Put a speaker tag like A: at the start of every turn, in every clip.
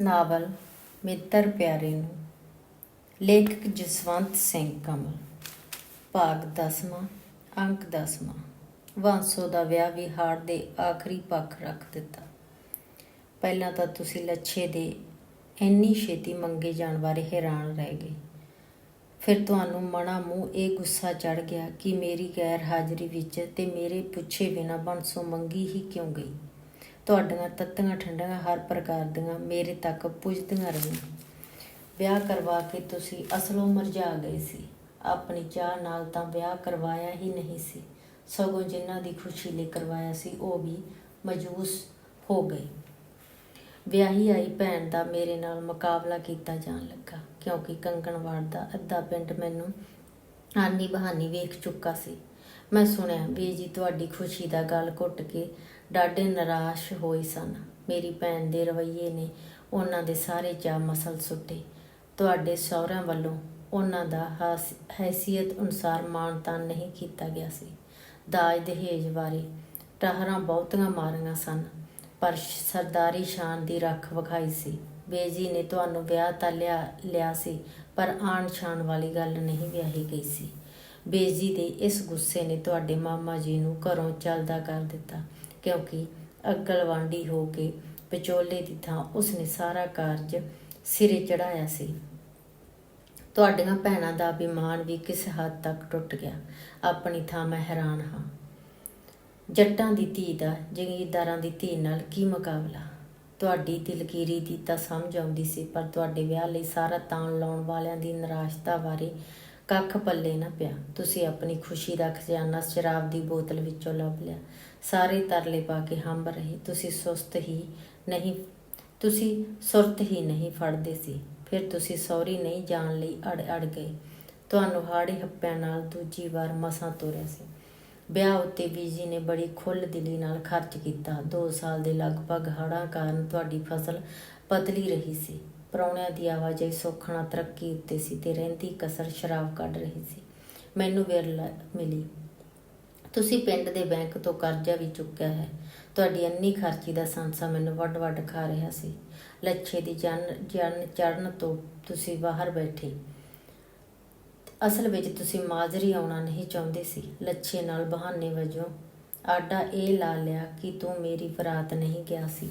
A: Novel ਮਿੱਤਰ ਪਿਆਰੇ ਨੂੰ। ਲੇਖਕ ਜਸਵੰਤ ਸਿੰਘ ਕਮਲ। ਭਾਗ ਦਸਵਾਂ, ਅੰਕ ਦਸਵਾਂ। ਵਾਂਸੋ ਦਾ ਵਿਆਹ ਵਿਹਾਰ ਦੇ ਆਖਰੀ ਪੱਖ ਰੱਖ ਦਿੱਤਾ। ਪਹਿਲਾਂ ਤਾਂ ਤੁਸੀਂ ਲੱਛੇ ਦੇ ਇੰਨੀ ਛੇਤੀ ਮੰਗੇ ਜਾਣ ਬਾਰੇ ਹੈਰਾਨ ਰਹਿ ਗਏ। ਫਿਰ ਤੁਹਾਨੂੰ ਮਣਾ ਮੂੰਹ ਇਹ ਗੁੱਸਾ ਚੜ ਗਿਆ ਕਿ ਮੇਰੀ ਗੈਰ ਹਾਜ਼ਰੀ ਵਿੱਚ ਤੇ ਮੇਰੇ ਪੁੱਛੇ ਬਿਨਾ ਬੰਸੋ ਮੰਗੀ ਹੀ ਕਿਉਂ ਗਈ? ਤੁਹਾਡੀਆਂ ਤੱਤੀਆਂ ਠੰਡੀਆਂ ਹਰ ਪ੍ਰਕਾਰ ਦੀਆਂ ਮੇਰੇ ਤੱਕ ਪੁੱਜਦੀਆਂ ਰਹੀਆਂ। ਵਿਆਹ ਕਰਵਾ ਕੇ ਤੁਸੀਂ ਅਸਲੋਂ ਮਰਜਾ ਗਏ ਸੀ। ਆਪਣੀ ਚਾਹ ਨਾਲ ਤਾਂ ਵਿਆਹ ਕਰਵਾਇਆ ਹੀ ਨਹੀਂ ਸੀ। ਸਗੋਂ ਜਿਨ੍ਹਾਂ ਦੀ ਖੁਸ਼ੀ ਲਈ ਕਰਵਾਇਆ ਸੀ, ਉਹ ਵੀ ਮਜੂਸ ਹੋ ਗਏ। ਵਿਆਹੀ ਆਈ ਭੈਣ ਦਾ ਮੇਰੇ ਨਾਲ ਮੁਕਾਬਲਾ ਕੀਤਾ ਜਾਣ ਲੱਗਾ, ਕਿਉਂਕਿ ਕੰਗਣਵਾੜ ਦਾ ਅੱਧਾ ਪਿੰਡ ਮੈਨੂੰ ਆਨੀ ਬਹਾਨੀ ਵੇਖ ਚੁੱਕਾ ਸੀ। ਮੈਂ ਸੁਣਿਆ ਵੀ ਜੀ ਤੁਹਾਡੀ ਖੁਸ਼ੀ ਦਾ ਗੱਲ ਘੁੱਟ ਕੇ ਡਾਢੇ ਨਿਰਾਸ਼ ਹੋਏ ਸਨ। ਮੇਰੀ ਭੈਣ ਦੇ ਰਵੱਈਏ ਨੇ ਉਹਨਾਂ ਦੇ ਸਾਰੇ ਚਾਅ ਮਸਲ ਸੁੱਟੇ। ਤੁਹਾਡੇ ਸਹੁਰਿਆਂ ਵੱਲੋਂ ਉਹਨਾਂ ਦਾ ਹਾਸ- ਹੈਸੀਅਤ ਅਨੁਸਾਰ ਮਾਣਤਾਨ ਨਹੀਂ ਕੀਤਾ ਗਿਆ ਸੀ। ਦਾਜ ਦਹੇਜ ਬਾਰੇ ਟਾਹਰਾਂ ਬਹੁਤੀਆਂ ਮਾਰੀਆਂ ਸਨ, ਪਰ ਸਰਦਾਰੀ ਸ਼ਾਨ ਦੀ ਰੱਖ ਵਿਖਾਈ ਸੀ। ਬੇਜੀ ਨੇ ਤੁਹਾਨੂੰ ਵਿਆਹ ਤਾਂ ਲਿਆ ਲਿਆ ਸੀ, ਪਰ ਆਣ ਸ਼ਾਨ ਵਾਲੀ ਗੱਲ ਨਹੀਂ ਵਿਆਹੀ ਗਈ ਸੀ। ਬੇਜੀ ਦੇ ਇਸ ਗੁੱਸੇ ਨੇ ਤੁਹਾਡੇ ਮਾਮਾ ਜੀ ਨੂੰ ਘਰੋਂ ਚੱਲਦਾ ਕਰ ਦਿੱਤਾ, ਕਿਉਂਕਿ ਅਗਲਵਾਂਡੀ ਹੋ ਕੇ ਵਿਚੋਲੇ ਦੀ ਥਾਂ ਉਸਨੇ ਸਾਰਾ ਕਾਰਜ ਸਿਰੇ ਚੜਾਇਆ ਸੀ। ਤੁਹਾਡੀਆਂ ਭੈਣਾਂ ਦਾ ਅਭਿਮਾਨ ਵੀ ਕਿਸੇ ਹੱਦ ਤੱਕ ਟੁੱਟ ਗਿਆ, ਆਪਣੀ ਥਾਂ ਮੈਂ ਹੈਰਾਨ ਹਾਂ। ਜੱਟਾਂ ਦੀ ਧੀ ਦਾ, ਜਗੀਰਦਾਰਾਂ ਦੀ ਧੀ ਨਾਲ ਕੀ ਮੁਕਾਬਲਾ? ਤੁਹਾਡੀ ਦਿਲਗੀਰੀ ਦੀ ਤਾਂ ਸਮਝ ਆਉਂਦੀ ਸੀ, ਪਰ ਤੁਹਾਡੇ ਵਿਆਹ ਲਈ ਸਾਰਾ ਤਾਣ ਲਾਉਣ ਵਾਲਿਆਂ ਦੀ ਨਿਰਾਸ਼ਤਾ ਬਾਰੇ ਕੱਖ ਪੱਲੇ ਨਾ ਪਿਆ। ਤੁਸੀਂ ਆਪਣੀ ਖੁਸ਼ੀ ਦਾ ਖਜ਼ਾਨਾ ਸ਼ਰਾਬ ਦੀ ਬੋਤਲ ਵਿੱਚੋਂ ਲੱਭ ਲਿਆ। ਸਾਰੇ ਤਰਲੇ ਪਾ ਕੇ ਹੰਬ ਰਹੇ। ਤੁਸੀਂ ਸੁਸਤ ਹੀ ਨਹੀਂ, ਤੁਸੀਂ ਸੁਰਤ ਹੀ ਨਹੀਂ ਫੜਦੇ ਸੀ। ਫਿਰ ਤੁਸੀਂ ਸੌਰੀ ਨਹੀਂ ਜਾਣ ਲਈ ਅੜ ਅੜ ਗਏ। ਤੁਹਾਨੂੰ ਹਾੜੇ ਹੱਪਿਆਂ ਨਾਲ ਦੂਜੀ ਵਾਰ ਮਸਾਂ ਤੋਰਿਆ ਸੀ। ਵਿਆਹ ਉੱਤੇ ਬੀਜੀ ਨੇ ਬੜੀ ਖੁੱਲ੍ਹ ਦਿਲੀ ਨਾਲ ਖਰਚ ਕੀਤਾ। 2 ਸਾਲ ਦੇ ਲਗਭਗ ਹੜ੍ਹਾਂ ਕਾਰਨ ਤੁਹਾਡੀ ਫਸਲ ਪਤਲੀ ਰਹੀ ਸੀ। ਪ੍ਰਾਹੁਣਿਆਂ ਦੀ ਆਵਾਜਾਈ ਸੌਖਣਾ ਤਰੱਕੀ ਉੱਤੇ ਸੀ ਤੇ ਰਹਿੰਦੀ ਕਸਰ ਸ਼ਰਾਬ ਕੱਢ ਰਹੀ ਸੀ। ਮੈਨੂੰ ਵਿਰਲਾ ਮਿਲੀ। ਤੁਸੀਂ ਪਿੰਡ ਦੇ ਬੈਂਕ ਤੋਂ ਕਰਜ਼ਾ ਵੀ ਚੁੱਕਿਆ ਹੈ। ਤੁਹਾਡੀ ਅੰਨੀ ਖਰਚੀ ਦਾ ਸੰਸਾ ਮੈਨੂੰ ਵੱਡ ਵੱਡ ਖਾ ਰਿਹਾ ਸੀ। ਲੱਛੇ ਦੀ ਜਨ ਜਨ ਚੜਨ ਤੋਂ ਤੁਸੀਂ ਬਾਹਰ ਬੈਠੇ। ਅਸਲ ਵਿੱਚ ਤੁਸੀਂ ਮਾਜ਼ਰੀ ਆਉਣਾ ਨਹੀਂ ਚਾਹੁੰਦੇ ਸੀ। ਲੱਛੇ ਨਾਲ ਬਹਾਨੇ ਵਜੋਂ ਆਡਾ ਇਹ ਲਾ ਲਿਆ ਕਿ ਤੂੰ ਮੇਰੀ ਫਰਾਤ ਨਹੀਂ ਗਿਆ ਸੀ।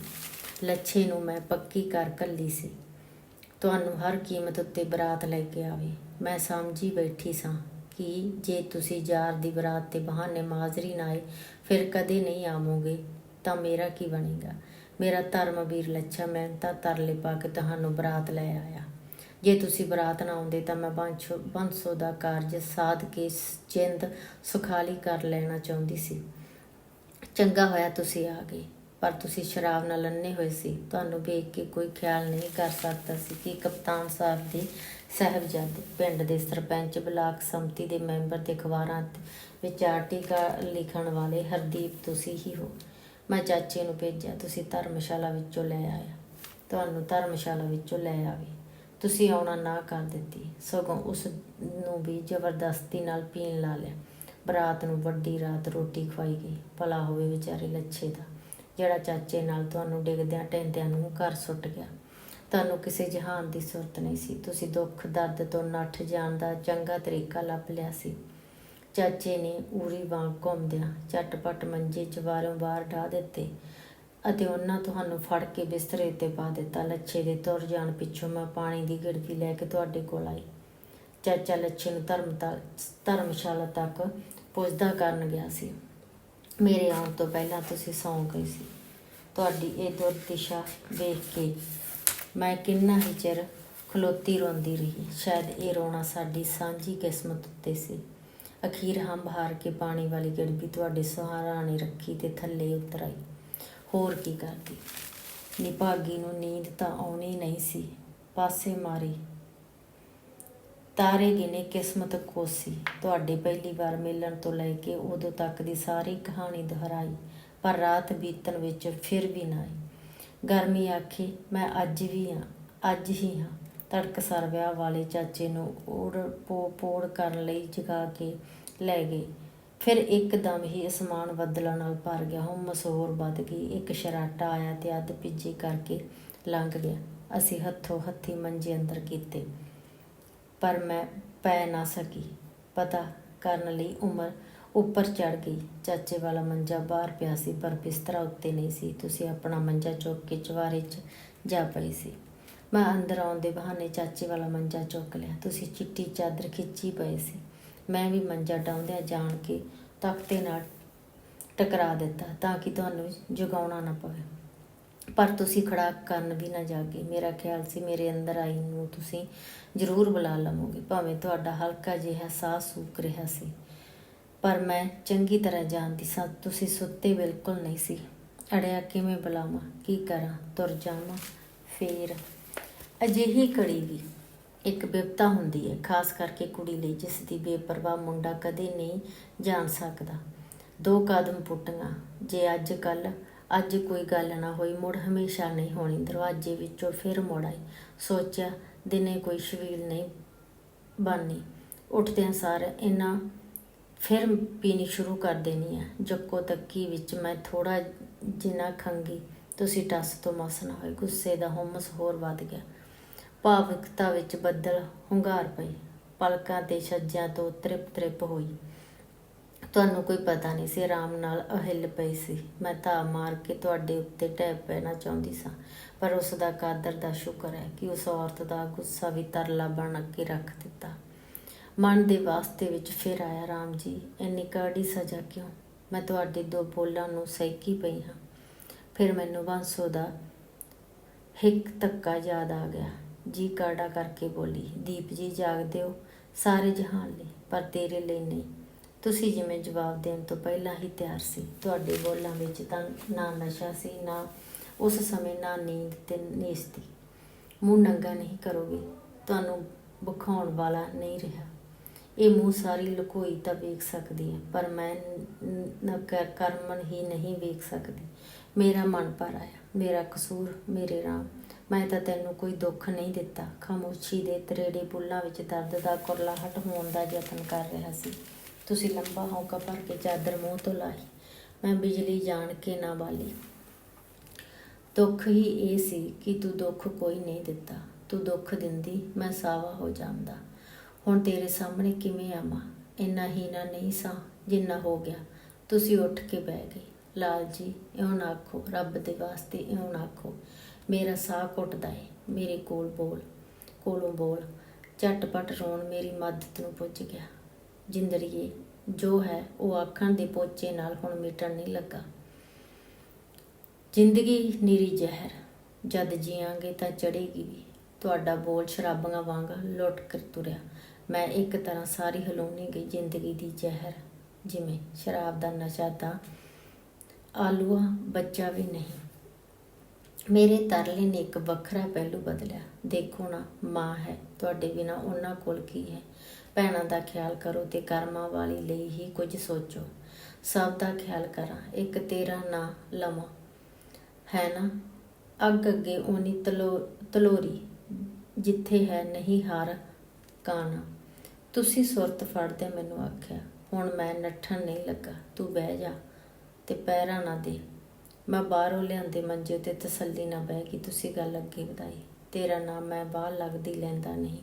A: ਲੱਛੇ ਨੂੰ ਮੈਂ ਪੱਕੀ ਕਰ ਕੱਲੀ ਸੀ। ਤੁਹਾਨੂੰ ਹਰ ਕੀਮਤ ਉੱਤੇ ਬਰਾਤ ਲੈ ਕੇ ਆਵੇ। ਮੈਂ ਸਮਝੀ ਬੈਠੀ ਸਾਂ ਕਿ ਜੇ ਤੁਸੀਂ ਯਾਰ ਦੀ ਬਰਾਤ ਤੇ ਬਹਾਨੇ ਮਾਜ਼ਰੀ ਨਾ ਆਏ ਫਿਰ ਕਦੇ ਨਹੀਂ ਆਵੋਗੇ, ਤਾਂ ਮੇਰਾ ਕੀ ਬਣੇਗਾ? ਮੇਰਾ ਧਰਮਵੀਰ ਲੱਛਾ, ਮੈਂ ਤਾਂ ਤਰਲੇ ਪਾ ਕੇ ਤੁਹਾਨੂੰ ਬਰਾਤ ਲੈ ਆਇਆ। ਜੇ ਤੁਸੀਂ ਬਰਾਤ ਨਾ ਆਉਂਦੇ ਤਾਂ ਮੈਂ ਬੰਸੋ ਬੰਸੋ ਦਾ ਕਾਰਜ ਸਾਧ ਕੇ ਜਿੰਦ ਸੁਖਾਲੀ ਕਰ ਲੈਣਾ ਚਾਹੁੰਦੀ ਸੀ। ਚੰਗਾ ਹੋਇਆ ਤੁਸੀਂ ਆ ਗਏ। ਪਰ ਤੁਸੀਂ ਸ਼ਰਾਬ ਨਾਲ ਅੰਨੇ ਹੋਏ ਸੀ। ਤੁਹਾਨੂੰ ਵੇਖ ਕੇ ਕੋਈ ਖਿਆਲ ਨਹੀਂ ਕਰ ਸਕਦਾ ਸੀ ਕਿ ਕਪਤਾਨ ਸਾਹਿਬ ਦੇ ਸਾਹਿਬਜ਼ਾਦੇ ਪਿੰਡ ਦੇ ਸਰਪੰਚ ਬਲਾਕ ਸੰਮਤੀ ਦੇ ਮੈਂਬਰ ਤੇ ਅਖਬਾਰਾਂ ਵਿੱਚ ਆਰਟੀਕਲ ਲਿਖਣ ਵਾਲੇ ਹਰਦੀਪ ਤੁਸੀਂ ਹੀ ਹੋ। ਮੈਂ ਚਾਚੇ ਨੂੰ ਭੇਜਿਆ, ਤੁਸੀਂ ਧਰਮਸ਼ਾਲਾ ਵਿੱਚੋਂ ਲੈ ਆਇਆ। ਤੁਹਾਨੂੰ ਧਰਮਸ਼ਾਲਾ ਵਿੱਚੋਂ ਲੈ ਆਵੇ। ਤੁਸੀਂ ਆਉਣਾ ਨਾ ਕਰ ਦਿੱਤੀ। ਸਗੋਂ ਉਸ ਨੂੰ ਵੀ ਜ਼ਬਰਦਸਤੀ ਨਾਲ ਪੀਣ ਲਾ ਲਿਆ। ਬਰਾਤ ਨੂੰ ਵੱਡੀ ਰਾਤ ਰੋਟੀ ਖਵਾਈ ਗਈ। ਭਲਾ ਹੋਵੇ ਵਿਚਾਰੇ ਲੱਛੇ ਦਾ। ਜਿਹੜਾ ਚਾਚੇ ਨਾਲ ਤੁਹਾਨੂੰ ਡਿੱਗਦਿਆਂ ਟੈਂਦਿਆਂ ਨੂੰ ਘਰ ਸੁੱਟ ਗਿਆ। ਤੁਹਾਨੂੰ ਕਿਸੇ ਜਹਾਨ ਦੀ ਸੁਰਤ ਨਹੀਂ ਸੀ। ਤੁਸੀਂ ਦੁੱਖ, ਦਰਦ ਤੋਂ ਨੱਠ ਜਾਣ ਦਾ ਚੰਗਾ ਤਰੀਕਾ ਲੱਭ ਲਿਆ ਸੀ। ਚਾਚੇ ਨੇ ਊਰੀ ਵਾਂਗ ਘੁੰਮਦਿਆਂ ਝਟਪਟ ਮੰਜੇ ਚਵਾਰੋਂ ਬਾਹਰ ਢਾ ਦਿੱਤੇ ਅਤੇ ਉਹਨਾਂ ਤੁਹਾਨੂੰ ਫੜ ਕੇ ਬਿਸਤਰੇ ਉੱਤੇ ਪਾ ਦਿੱਤਾ। ਲੱਛੇ ਦੇ ਤੁਰ ਜਾਣ ਪਿੱਛੋਂ ਮੈਂ ਪਾਣੀ ਦੀ ਗਿੜਕੀ ਲੈ ਕੇ ਤੁਹਾਡੇ ਕੋਲ ਆਈ। ਚਾਚਾ ਲੱਛੇ ਨੂੰ ਧਰਮਤਾ, ਧਰਮਸ਼ਾਲਾ ਤੱਕ ਪੁੱਜਦਾ ਕਰਨ ਗਿਆ ਸੀ। ਮੇਰੇ ਆਉਣ ਤੋਂ ਪਹਿਲਾਂ ਤੁਸੀਂ ਸੌਂ ਗਏ ਸੀ। ਤੁਹਾਡੀ ਇਹ ਦੁਰਦਿਸ਼ਾ ਵੇਖ ਕੇ ਮੈਂ ਕਿੰਨਾ ਹੀ ਚਿਰ ਖਲੋਤੀ ਰੋਂਦੀ ਰਹੀ। ਸ਼ਾਇਦ ਇਹ ਰੋਣਾ ਸਾਡੀ ਸਾਂਝੀ ਕਿਸਮਤ ਉੱਤੇ ਸੀ। ਅਖੀਰ ਹੰਬ ਹਾਰ ਕੇ ਪਾਣੀ ਵਾਲੀ ਗੜਬੀ ਤੁਹਾਡੇ ਸਹਾਰਾਣੇ ਰੱਖੀ ਤੇ ਥੱਲੇ ਉਤਰ ਆਈ। ਹੋਰ ਕੀ ਕਰਦੀ? ਨਿਭਾਗੀ ਨੂੰ ਨੀਂਦ ਤਾਂ ਆਉਣੀ ਨਹੀਂ ਸੀ। ਪਾਸੇ ਮਾਰੀ ਤਾਰੇ ਗਿਨੇ ਕਿਸਮਤ ਕੋਸੀ। ਤੁਹਾਡੇ ਪਹਿਲੀ ਵਾਰ ਮਿਲਣ ਤੋਂ ਲੈ ਕੇ ਉਦੋਂ ਤੱਕ ਦੀ ਸਾਰੀ ਕਹਾਣੀ ਦੁਹਰਾਈ, ਪਰ ਰਾਤ ਬੀਤਣ ਵਿੱਚ ਫਿਰ ਵੀ ਨਾ ਆਈ। ਗਰਮੀ ਆਖੀ, ਮੈਂ ਅੱਜ ਵੀ ਹਾਂ, ਅੱਜ ਹੀ ਹਾਂ। ਤੜਕਸਰ ਵਿਆਹ ਵਾਲੇ ਚਾਚੇ ਨੂੰ ਓੜ ਪੋ ਪੋੜ ਕਰਨ ਲਈ ਜਗਾ ਕੇ ਲੈ ਗਏ ਫਿਰ ਇੱਕਦਮ ਹੀ ਅਸਮਾਨ ਬੱਦਲਾਂ ਨਾਲ ਭਰ ਗਿਆ। ਹੁਮਸ ਹੋਰ ਵੱਧ ਗਈ। ਇੱਕ ਸ਼ਰਾਟਾ ਆਇਆ ਤੇ ਅੱਧ ਭਿੱਜੀ ਕਰਕੇ ਲੰਘ ਗਿਆ। ਅਸੀਂ ਹੱਥੋਂ ਹੱਥੀ ਮੰਜੇ ਅੰਦਰ ਕੀਤੇ। ਪਰ ਮੈਂ ਪੈ ਨਾ ਸਕੀ। ਪਤਾ ਕਰਨ ਲਈ ਉਮਰ ਉੱਪਰ ਚੜ ਗਈ। ਚਾਚੇ ਵਾਲਾ ਮੰਜਾ ਬਾਹਰ ਪਿਆ ਸੀ, ਪਰ ਬਿਸਤਰਾ ਉੱਤੇ ਨਹੀਂ ਸੀ। ਤੁਸੀਂ ਆਪਣਾ ਮੰਜਾ ਚੁੱਕ ਕੇ ਚਵਾਰੇ 'ਚ ਜਾ ਪਈ ਸੀ। ਮੈਂ ਅੰਦਰ ਆਉਣ ਦੇ ਬਹਾਨੇ ਚਾਚੇ ਵਾਲਾ ਮੰਜਾ ਚੁੱਕ ਲਿਆ। ਤੁਸੀਂ ਚਿੱਟੀ ਚਾਦਰ ਖਿੱਚੀ ਪਏ ਸੀ। ਮੈਂ ਵੀ ਮੰਜਾ ਡਾਉਂਦਿਆਂ ਜਾਣ ਕੇ ਤਖਤੇ ਨਾਲ ਟਕਰਾ ਦਿੱਤਾ ਤਾਂ ਕਿ ਤੁਹਾਨੂੰ ਜਗਾਉਣਾ ਨਾ ਪਵੇ। ਪਰ ਤੁਸੀਂ ਖੜਾ ਕਰਨ ਵੀ ਨਾ ਜਾਗੇ। ਮੇਰਾ ਖਿਆਲ ਸੀ ਮੇਰੇ ਅੰਦਰ ਆਈ ਨੂੰ ਤੁਸੀਂ ਜ਼ਰੂਰ ਬੁਲਾ ਲਵੋਗੇ। ਭਾਵੇਂ ਤੁਹਾਡਾ ਹਲਕਾ ਜਿਹਾ ਸਾਹ ਸੂਕ ਰਿਹਾ ਸੀ। ਪਰ ਮੈਂ ਚੰਗੀ ਤਰ੍ਹਾਂ ਜਾਣਦੀ ਸਾਂ, ਤੁਸੀਂ ਸੁੱਤੇ ਬਿਲਕੁਲ ਨਹੀਂ ਸੀ। ਅੜਿਆ ਕਿਵੇਂ ਬੁਲਾਵਾਂ? ਕੀ ਕਰਾਂ? ਤੁਰ ਜਾਵਾਂ? ਫੇਰ ਅਜਿਹੀ ਘੜੀ ਵੀ ਇੱਕ ਬਿਪਤਾ ਹੁੰਦੀ ਹੈ, ਖਾਸ ਕਰਕੇ ਕੁੜੀ ਲਈ, ਜਿਸ ਦੀ ਬੇਪਰਵਾਹ ਮੁੰਡਾ ਕਦੇ ਨਹੀਂ ਜਾਣ ਸਕਦਾ। ਦੋ ਕਦਮ ਪੁੱਟੀਆਂ ਜੇ ਅੱਜ ਕੱਲ੍ਹ ਅੱਜ ਕੋਈ ਗੱਲ ਨਾ ਹੋਈ, ਮੁੜ ਹਮੇਸ਼ਾ ਨਹੀਂ ਹੋਣੀ। ਦਰਵਾਜ਼ੇ ਵਿੱਚੋਂ ਫਿਰ ਮੁੜ ਆਈ। ਸੋਚਿਆ, ਦਿਨੇ ਕੋਈ ਸ਼ਵੀਲ ਨਹੀਂ ਬਣਨੀ। ਉੱਠਦਿਆਂ ਸਾਰ ਇਹਨਾਂ ਫਿਰ ਪੀਣੀ ਸ਼ੁਰੂ ਕਰ ਦੇਣੀ ਹੈ ਜੱਕੋ ਤੱਕੀ ਵਿੱਚ ਮੈਂ ਥੋੜਾ ਜਿਨਾ ਖੰਗੀ, ਤੁਸੀਂ ਟੱਸ ਤੋਂ ਮਸ ਨਾ ਹੋਏ। ਗੁੱਸੇ ਦਾ ਹੁਮਸ ਹੋਰ ਵੱਧ ਗਿਆ। ਭਾਵਿਕਤਾ ਵਿੱਚ ਬੱਦਲ ਹੁੰਗਾਰ ਪਈ। ਪਲਕਾਂ ਤੇ ਛੱਜਾਂ ਤੋਂ ਤ੍ਰਿਪ ਤ੍ਰਿਪ ਹੋਈ। ਤੁਹਾਨੂੰ ਕੋਈ ਪਤਾ ਨਹੀਂ ਸੀ, ਆਰਾਮ ਨਾਲ ਅਹਿਲ ਪਈ ਸੀ। ਮੈਂ ਤਾਂ ਮਾਰ ਕੇ ਤੁਹਾਡੇ ਉੱਤੇ ਟਹਿ ਪੈਣਾ ਚਾਹੁੰਦੀ ਸਾਂ, ਪਰ ਉਸ ਦਾ ਕਾਦਰ ਦਾ ਸ਼ੁਕਰ ਹੈ ਕਿ ਉਸ ਔਰਤ ਦਾ ਗੁੱਸਾ ਵੀ ਤਰਲਾ ਬਣ ਕੇ ਰੱਖ ਦਿੱਤਾ। ਮਨ ਦੇ ਵਾਸਤੇ ਵਿੱਚ ਫਿਰ ਆਇਆ, ਰਾਮ ਜੀ, ਇੰਨੀ ਕਾੜੀ ਸਜ਼ਾ ਕਿਉਂ? ਮੈਂ ਤੁਹਾਡੇ ਦੋ ਬੋਲਾਂ ਨੂੰ ਸਹਿਕੀ ਪਈ ਹਾਂ। ਫਿਰ ਮੈਨੂੰ ਬਾਂਸੋ ਦਾ ਹਿੱਕ ਧੱਕਾ ਯਾਦ ਆ ਗਿਆ। ਜੀ ਕਾੜਾ ਕਰਕੇ ਬੋਲੀ, ਦੀਪ ਜੀ ਜਾਗਦੇ ਹੋ ਸਾਰੇ ਜਹਾਨ ਲਈ ਪਰ ਤੇਰੇ ਲਈ ਨਹੀਂ। ਤੁਸੀਂ ਜਿਵੇਂ ਜਵਾਬ ਦੇਣ ਤੋਂ ਪਹਿਲਾਂ ਹੀ ਤਿਆਰ ਸੀ। ਤੁਹਾਡੇ ਬੋਲਾਂ ਵਿੱਚ ਤਾਂ ਨਾ ਨਸ਼ਾ ਸੀ, ਨਾ ਉਸ ਸਮੇਂ ਨਾ ਨੀਂਦ ਤੇ ਨੀਸਤੀ ਮੂੰਹ ਨੰਗਾ ਨਹੀਂ ਕਰੋਗੇ, ਤੁਹਾਨੂੰ ਬਖਾਉਣ ਵਾਲਾ ਨਹੀਂ ਰਿਹਾ। ਇਹ ਮੂੰਹ ਸਾਰੀ ਲੁਕੋਈ ਤਾਂ ਵੇਖ ਸਕਦੀ ਹੈ, ਪਰ ਮੈਂ ਕਰਮਨ ਹੀ ਨਹੀਂ ਵੇਖ ਸਕਦੀ। ਮੇਰਾ ਮਨ ਪਰ ਆਇਆ, ਮੇਰਾ ਕਸੂਰ ਮੇਰੇ ਰਾਮ ਮੈਂ ਤਾਂ ਤੈਨੂੰ ਕੋਈ ਦੁੱਖ ਨਹੀਂ ਦਿੱਤਾ। ਖਾਮੋਸ਼ੀ ਦੇ ਤਰੇੜੇ ਬੁੱਲਾਂ ਵਿੱਚ ਦਰਦ ਦਾ ਕੁਰਲਾਹਟ ਹੋਣ ਦਾ ਯਤਨ ਕਰ ਰਿਹਾ ਸੀ। ਤੁਸੀਂ ਲੰਬਾ ਹੌਕਾ ਭਰ ਕੇ ਚਾਦਰ ਮੂੰਹ ਤੋਂ ਲਾਈ ਮੈਂ ਬਿਜਲੀ ਜਾਣ ਕੇ ਨਾ ਬਾਲੀ। ਦੁੱਖ ਹੀ ਇਹ ਸੀ ਕਿ ਤੂੰ ਦੁੱਖ ਕੋਈ ਨਹੀਂ ਦਿੱਤਾ। ਤੂੰ ਦੁੱਖ ਦਿੰਦੀ, ਮੈਂ ਸਾਵਾ ਹੋ ਜਾਂਦਾ। ਹੁਣ ਤੇਰੇ ਸਾਹਮਣੇ ਕਿਵੇਂ ਆਵਾਂ? ਇੰਨਾ ਹੀ ਨਾ ਨਹੀਂ ਸਾਂ ਜਿੰਨਾ ਹੋ ਗਿਆ। ਤੁਸੀਂ ਉੱਠ ਕੇ ਬਹਿ ਗਏ। ਲਾਲ ਜੀ, ਇਉਂ ਨਾ ਆਖੋ। ਰੱਬ ਦੇ ਵਾਸਤੇ ਇਉਂ ਨਾ ਆਖੋ। ਮੇਰਾ ਸਾਹ ਘੁੱਟਦਾ ਏ। ਮੇਰੇ ਕੋਲ ਬੋਲ। ਕੋਲੋਂ ਬੋਲ। ਝਟਪਟ ਰੋਣ ਮੇਰੀ ਮਦਦ ਨੂੰ ਪੁੱਜ ਗਿਆ। ਜਿੰਦੜੀਏ ਜੋ ਹੈ, ਉਹ ਆਖਣ ਦੇ ਪੋਚੇ ਨਾਲ ਹੁਣ ਮਿਟਣ ਨਹੀਂ ਲੱਗਾ। ਜ਼ਿੰਦਗੀ ਨੀਰੀ ਜ਼ਹਿਰ, ਜਦ ਜੀਵਾਂਗੇ ਤਾਂ ਚੜੇਗੀ ਵੀ। ਤੁਹਾਡਾ ਬੋਲ ਸ਼ਰਾਬਾਂ ਵਾਂਗ ਲੁੱਟ ਕਰ ਤੁਰਿਆ। ਮੈਂ ਇੱਕ ਤਰ੍ਹਾਂ ਸਾਰੀ ਹਲੂਣੀ ਗਈ ਜ਼ਿੰਦਗੀ ਦੀ ਜ਼ਹਿਰ। ਜਿਵੇਂ ਸ਼ਰਾਬ ਦਾ ਨਸ਼ਾ ਤਾਂ ਆਲੂਆ ਬੱਚਾ ਵੀ ਨਹੀਂ। ਮੇਰੇ ਤਰਲੇ ਨੇ ਇੱਕ ਵੱਖਰਾ ਪਹਿਲੂ ਬਦਲਿਆ। ਦੇਖੋ ਨਾ, ਮਾਂ ਹੈ, ਤੁਹਾਡੇ ਬਿਨਾ ਉਹਨਾਂ ਕੋਲ ਕੀ ਹੈ? ਭੈਣਾਂ ਦਾ ਖਿਆਲ ਕਰੋ ਤੇ ਕਰਮਾਂ ਵਾਲੀ ਲਈ ਹੀ ਕੁਝ ਸੋਚੋ। ਸਭ ਦਾ ਖਿਆਲ ਕਰਾਂ, ਇੱਕ ਤੇਰਾ ਨਾਂ ਲਵਾਂ। ਹੈ ਨਾ? ਅੱਗ ਅੱਗੇ ਉਨੀ ਤਲੋ, ਤਲੋਰੀ, ਜਿੱਥੇ ਹੈ ਨਹੀਂ ਹਾਰ ਕਾਣਾ। ਤੁਸੀਂ ਸੁਰਤ ਫੜਦੇ ਮੈਨੂੰ ਆਖਿਆ, ਹੁਣ ਮੈਂ ਨੱਠਣ ਨਹੀਂ ਲੱਗਾ, ਤੂੰ ਬਹਿ ਜਾ ਤੇ ਪੈਰਾਂ ਨਾ ਦੇ। ਮੈਂ ਬਾਹਰੋਂ ਲਿਆਂਦੇ ਮੰਜੇ ਤੇ ਤਸੱਲੀ ਨਾ ਬਹਿ ਗਈ। ਤੁਸੀਂ ਗੱਲ ਅੱਗੇ ਵਧਾਈ। ਤੇਰਾ ਨਾਮ ਮੈਂ ਬਾਹਰ ਲੱਗਦੀ ਲੈਂਦਾ ਨਹੀਂ।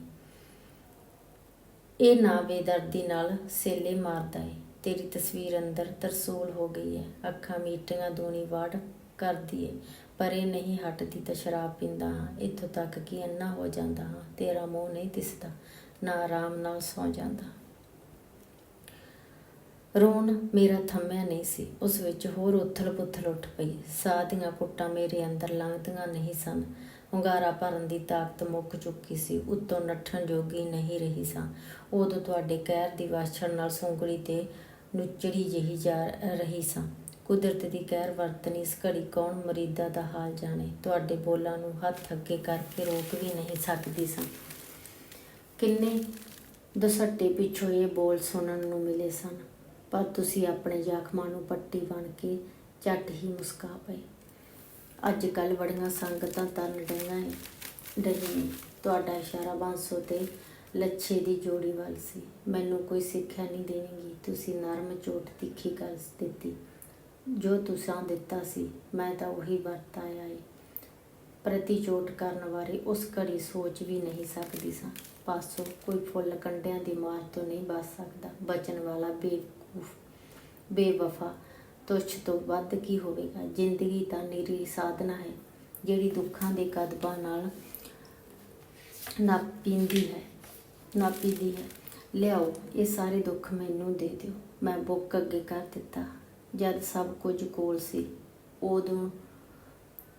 A: ਇਹ ਨਾ ਬੇਦਰਦੀ ਨਾਲ ਸੇਲੇ ਮਾਰਦਾ ਏ। ਤੇਰੀ ਤਸਵੀਰ ਅੰਦਰ ਤਰਸੂਲ ਹੋ ਗਈ ਹੈ ਅੱਖਾਂ ਮੀਟੀਆਂ ਦੂਣੀ ਵਾੜ ਕਰਦੀ ਏ। ਪਰ ਇਹ ਨਹੀਂ ਹਟਦੀ ਤਾਂ ਸ਼ਰਾਬ ਪੀਂਦਾ ਹਾਂ। ਇੱਥੋਂ ਤੱਕ ਕਿ ਅੰਨਾ ਹੋ ਜਾਂਦਾ ਹਾਂ। ਤੇਰਾ ਮੂੰਹ ਨਹੀਂ ਦਿਸਦਾ। ਨਾ ਆਰਾਮ ਨਾਲ ਸੌ ਜਾਂਦਾ। ਰੋਣ ਮੇਰਾ ਥੰਮਿਆ ਨਹੀਂ ਸੀ। ਉਸ ਵਿੱਚ ਹੋਰ ਉਥਲ-ਪੁਥਲ ਉੱਠ ਪਈ। ਸਾਹ ਦੀਆਂ ਪੁੱਟਾਂ ਮੇਰੇ ਅੰਦਰ ਲੰਘਦੀਆਂ ਨਹੀਂ ਸਨ। ਹੁੰਗਾਰਾ ਭਰਨ ਦੀ ਤਾਕਤ ਮੁੱਕ ਚੁੱਕੀ ਸੀ। ਉੱਤੋਂ ਨੱਠਣ ਜੋਗੀ ਨਹੀਂ ਰਹੀ ਸਾਂ। ਉਦੋਂ ਤੁਹਾਡੇ ਕਹਿਰ ਦੀ ਵਾਛੜ ਨਾਲ ਸੁੰਗੜੀ ਤੇ ਨੁੱਚੜੀ ਜਿਹੀ ਜਾ ਰਹੀ ਸਾਂ। ਕੁਦਰਤ ਦੀ ਕਹਿਰ ਵਰਤਨੀ ਇਸ ਘੜੀ ਕੌਣ ਮਰੀਦਾ ਦਾ ਹਾਲ ਜਾਣੇ? ਤੁਹਾਡੇ ਬੋਲਾਂ ਨੂੰ ਹੱਥ ਅੱਗੇ ਕਰਕੇ ਰੋਕ ਵੀ ਨਹੀਂ ਸਕਦੀ ਸਾਂ। ਕਿੰਨੇ ਦਸੱਟੇ ਪਿੱਛੋਂ ਇਹ ਬੋਲ ਸੁਣਨ ਨੂੰ ਮਿਲੇ ਸਨ। ਪਰ ਤੁਸੀਂ ਆਪਣੇ ਜ਼ਖਮਾਂ ਨੂੰ ਪੱਟੀ ਬਣ ਕੇ ਝੱਟ ਹੀ ਮੁਸਕਾ ਪਏ। ਅੱਜ ਕੱਲ ਬੜੀਆਂ ਸੰਗਤਾਂ ਤਰਨ ਡਈਆਂ ਏ ਡਹੀ ਤੁਹਾਡਾ ਇਸ਼ਾਰਾ ਬਾਂਸੋ ਤੇ ਲੱਛੇ ਦੀ ਜੋੜੀ ਵੱਲ ਸੀ। ਮੈਨੂੰ ਕੋਈ ਸਿੱਖਿਆ ਨਹੀਂ ਦੇਣਗੀ। ਤੁਸੀਂ ਨਰਮ ਚੋਟ ਤਿੱਖੀ ਕਰ ਦਿੱਤੀ। ਜੋ ਤੁਸੀਂ ਦਿੱਤਾ ਸੀ, ਮੈਂ ਤਾਂ ਉਹੀ ਵਰਤਾਇਆ ਏ। ਪ੍ਰਤੀ ਚੋਟ ਕਰਨ ਬਾਰੇ ਉਸ ਘੜੀ ਸੋਚ ਵੀ ਨਹੀਂ ਸਕਦੀ ਸਾਂ। ਪਾਸੋਂ ਕੋਈ ਫੁੱਲ ਕੰਡਿਆਂ ਦੀ ਮਾਰ ਤੋਂ ਨਹੀਂ ਬਚ ਸਕਦਾ। ਬਚਣ ਵਾਲਾ ਬੇਵਕੂਫ ਬੇਵਫਾ, ਤੁਛ ਤੋਂ ਵੱਧ ਕੀ ਹੋਵੇਗਾ? ਜ਼ਿੰਦਗੀ ਤਾਂ ਨਿਰੀ ਸਾਧਨਾ ਹੈ, ਜਿਹੜੀ ਦੁੱਖਾਂ ਦੇ ਕਦਬਾਂ ਨਾਲ ਨਾਪੀਂਦੀ ਹੈ, ਨਾਪੀਦੀ ਹੈ। ਲਿਆਓ, ਇਹ ਸਾਰੇ ਦੁੱਖ ਮੈਨੂੰ ਦੇ ਦਿਓ। ਮੈਂ ਬੁੱਕ ਅੱਗੇ ਕਰ ਦਿੱਤਾ। ਜਦ ਸਭ ਕੁਝ ਕੋਲ ਸੀ, ਉਦੋਂ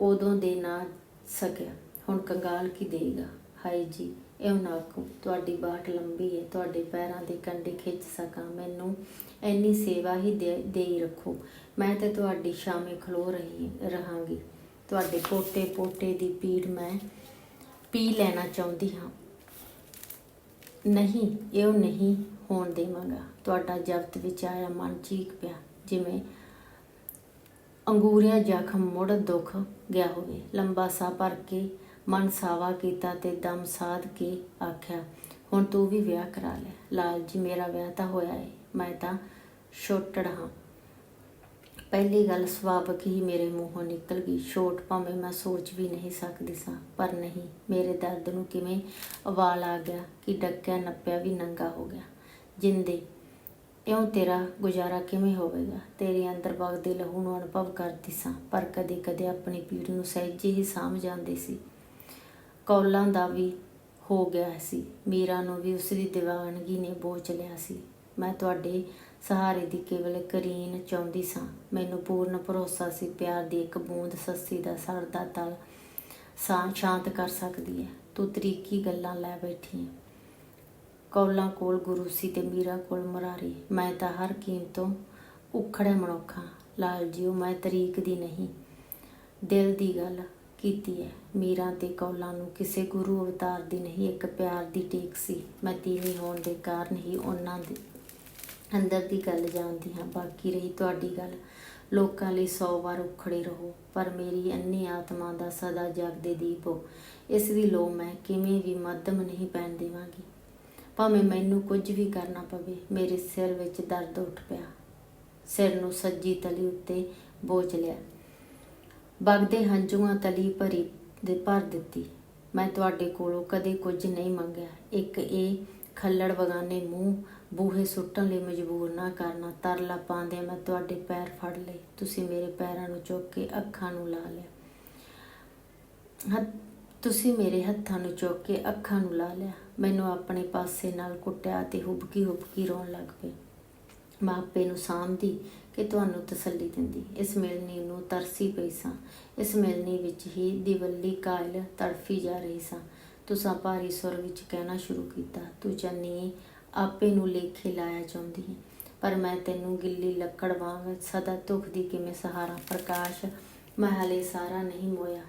A: ਉਦੋਂ ਦੇ ਨਾ ਸਕਿਆ। ਹੁਣ ਕੰਗਾਲ ਕੀ ਦੇਗਾ ਹਾਏ ਜੀ ਇਹ ਨਾ ਕੋ ਤੁਹਾਡੀ ਬਾਟ ਲੰਬੀ ਹੈ, ਤੁਹਾਡੇ ਪੈਰਾਂ ਦੇ ਕੰਡੇ ਖਿੱਚ ਸਕਾਂ, ਮੈਨੂੰ ਇੰਨੀ ਸੇਵਾ ਹੀ ਦੇ ਰੱਖੋ। ਮੈਂ ਤੇ ਤੁਹਾਡੀ ਸ਼ਾਮੇ ਖਲੋ ਰਹੀ, ਰਹਾਂਗੀ। ਤੁਹਾਡੇ ਪੋਟੇ ਪੋਟੇ ਦੀ ਪੀੜ ਮੈਂ ਪੀ ਲੈਣਾ ਚਾਹੁੰਦੀ ਹਾਂ। ਨਹੀਂ, ਇਹ ਨਹੀਂ ਹੋਣ ਦੇਵਾਂਗਾ। ਤੁਹਾਡਾ ਜਬਤ ਵਿੱਚ ਆਇਆ ਮਨ ਚੀਕ ਪਿਆ, ਜਿਵੇਂ ਅੰਗੂਰੀਆ ਜ਼ਖਮ ਮੁੜ ਦੁੱਖ ਗਿਆ ਹੋਵੇ। ਲੰਬਾ ਸਾਹ ਭਰ ਕੇ ਮਨ ਸਾਵਾ ਕੀਤਾ ਤੇ ਦਮ ਸਾਧ ਕੇ ਆਖਿਆ, ਹੁਣ ਤੂੰ ਵੀ ਵਿਆਹ ਕਰਾ ਲੈ। ਲਾਲ ਜੀ, ਮੇਰਾ ਵਿਆਹ ਤਾਂ ਹੋਇਆ ਏ, ਮੈਂ ਤਾਂ ਛੋਟੜ ਹਾਂ। ਪਹਿਲੀ ਗੱਲ ਸੁਭਾਵਕ ਹੀ ਮੇਰੇ ਮੂੰਹੋਂ ਨਿਕਲ ਗਈ। ਛੋਟ ਭਾਵੇਂ ਮੈਂ ਸੋਚ ਵੀ ਨਹੀਂ ਸਕਦੀ ਸਾਂ, ਪਰ ਨਹੀਂ, ਮੇਰੇ ਦਰਦ ਨੂੰ ਕਿਵੇਂ ਅਵਾਲ ਆ ਗਿਆ ਕਿ ਡੱਕਿਆ, ਨੱਪਿਆ ਵੀ ਨੰਗਾ ਹੋ ਗਿਆ। ਜਿੰਦੇ, ਇਉਂ ਤੇਰਾ ਗੁਜ਼ਾਰਾ ਕਿਵੇਂ ਹੋਵੇਗਾ? ਤੇਰੇ ਅੰਦਰ ਵਗਦੇ ਲਹੂ ਨੂੰ ਅਨੁਭਵ ਕਰਦੀ ਸਾਂ, ਪਰ ਕਦੇ-ਕਦੇ ਆਪਣੀ ਪੀੜ ਨੂੰ ਸਹਿਜੇ ਹੀ ਸਾਂਭ ਜਾਂਦੀ ਸੀ। ਕੌਲਾਂ ਦਾ ਵੀ ਹੋ ਗਿਆ ਸੀ। ਮੀਰਾ ਨੂੰ ਵੀ ਉਸ ਦੀ ਦੀਵਾਨਗੀ ਨੇ ਬੋਚ ਲਿਆ ਸੀ। ਮੈਂ ਤੁਹਾਡੇ ਸਹਾਰੇ ਦੀ ਕੇਵਲ ਕਰੀਨ ਚਾਹੁੰਦੀ ਸਾਂ। ਮੈਨੂੰ ਪੂਰਨ ਭਰੋਸਾ ਸੀ, ਪਿਆਰ ਦੀ ਇੱਕ ਬੂੰਦ ਸੱਸੀ ਦਾ ਸੜਦਾ ਤਲ ਸਾਂ ਸ਼ਾਂਤ ਕਰ ਸਕਦੀ ਹੈ। ਤੂੰ ਤਰੀਕੀ ਗੱਲਾਂ ਲੈ ਬੈਠੀ ਹੈ। ਕੌਲਾਂ ਕੋਲ ਗੁਰੂ ਸੀ ਤੇ ਮੀਰਾ ਕੋਲ ਮੁਰਾਰੀ। ਮੈਂ ਤਾਂ ਹਰ ਕੀਮਤੋਂ ਉਖੜੇ ਮਨੁੱਖਾਂ। ਲਾਲ ਜੀਓ ਮੈਂ ਤਰੀਕ ਦੀ ਨਹੀਂ। ਦਿਲ ਦੀ ਗੱਲ ਕੀਤੀ ਹੈ। ਮੀਰਾਂ ਤੇ ਕੌਲਾਂ ਨੂੰ ਕਿਸੇ ਗੁਰੂ ਅਵਤਾਰ ਦੀ ਨਹੀਂ, ਇੱਕ ਪਿਆਰ ਦੀ ਟੇਕ ਸੀ। ਮੈਂ ਤੀਵੀਂ ਹੋਣ ਦੇ ਕਾਰਨ ਹੀ ਉਹਨਾਂ ਦੇ ਅੰਦਰ ਦੀ ਗੱਲ ਜਾਣਦੀ ਹਾਂ। ਬਾਕੀ ਰਹੀ ਤੁਹਾਡੀ ਗੱਲ। ਲੋਕਾਂ ਲਈ 100 ਵਾਰ ਉਖੜੇ ਰਹੋ, ਪਰ ਮੇਰੀ ਅੰਨੀ ਆਤਮਾ ਦਾ ਸਦਾ ਜਗਦੇ ਦੀਪ ਹੋ। ਇਸ ਦੀ ਲੋ ਮੈਂ ਕਿਵੇਂ ਵੀ ਮੱਧਮ ਨਹੀਂ ਪੈਣ ਦੇਵਾਂਗੀ। ਭਾਵੇਂ ਮੈਨੂੰ ਕੁਝ ਵੀ ਕਰਨਾ ਪਵੇ, ਮੇਰੇ ਸਿਰ ਵਿੱਚ ਦਰਦ ਉੱਠ ਪਿਆ। ਸਿਰ ਨੂੰ ਸੱਜੀ ਤਲੀ ਉੱਤੇ ਬੋਝ ਲਿਆ। ਵਗਦੇ ਹੰਝੂਆਂ ਤਲੀ ਭਰੀ ਦੇ ਭਰ ਦਿੱਤੀ। ਮੈਂ ਤੁਹਾਡੇ ਕੋਲੋਂ ਕਦੇ ਕੁਝ ਨਹੀਂ ਮੰਗਿਆ। ਇੱਕ ਇਹ ਖੱਲੜ ਬਗਾਨੇ ਮੂੰਹ, ਬੂਹੇ ਸੁੱਟਣ ਲਈ ਮਜਬੂਰ ਨਾ ਕਰਨਾ। ਤਰਲਾ ਪਾਉਂਦੇ ਮੈਂ ਤੁਹਾਡੇ ਪੈਰ ਫੜ ਲਏ। ਤੁਸੀਂ ਮੇਰੇ ਪੈਰਾਂ ਨੂੰ ਚੁੱਕ ਕੇ ਅੱਖਾਂ ਨੂੰ ਲਾ ਲਿਆ। ਤੁਸੀਂ ਮੇਰੇ ਹੱਥਾਂ ਨੂੰ ਚੁੱਕ ਕੇ ਅੱਖਾਂ ਨੂੰ ਲਾ ਲਿਆ। ਮੈਨੂੰ ਆਪਣੇ ਪਾਸੇ ਨਾਲ ਕੁੱਟਿਆ ਤੇ ਹੁਬਕੀ ਹੁਬਕੀ ਰੋਣ ਲੱਗ ਪਈ। ਮਾਪੇ ਨੂੰ ਸਾਂਭਦੀ ਕਿ ਤੁਹਾਨੂੰ ਤਸੱਲੀ ਦਿੰਦੀ। ਇਸ ਮਿਲਣੀ ਨੂੰ ਤਰਸੀ ਪਈ ਸਾਂ। ਇਸ ਮਿਲਣੀ ਵਿੱਚ ਹੀ ਦਿਵੱਲੀ ਕਾਇਲ ਤੜਫੀ ਜਾ ਰਹੀ ਸਾਂ। ਤੁਸਾਂ ਭਾਰੀ ਸੁਰ ਵਿੱਚ ਕਹਿਣਾ ਸ਼ੁਰੂ ਕੀਤਾ। ਤੂੰ ਚੰਨੀ, ਆਪੇ ਨੂੰ ਲੇਖੇ ਲਾਇਆ ਚਾਹੁੰਦੀ ਹੈ ਪਰ ਮੈਂ ਤੈਨੂੰ ਗਿੱਲੀ ਲੱਕੜ ਵਾਂਗ ਸਦਾ ਧੁੱਖ ਦੀ ਕਿਵੇਂ ਸਹਾਰਾ। ਪ੍ਰਕਾਸ਼ ਮੈਂ ਸਾਰਾ ਨਹੀਂ ਮੋਇਆ।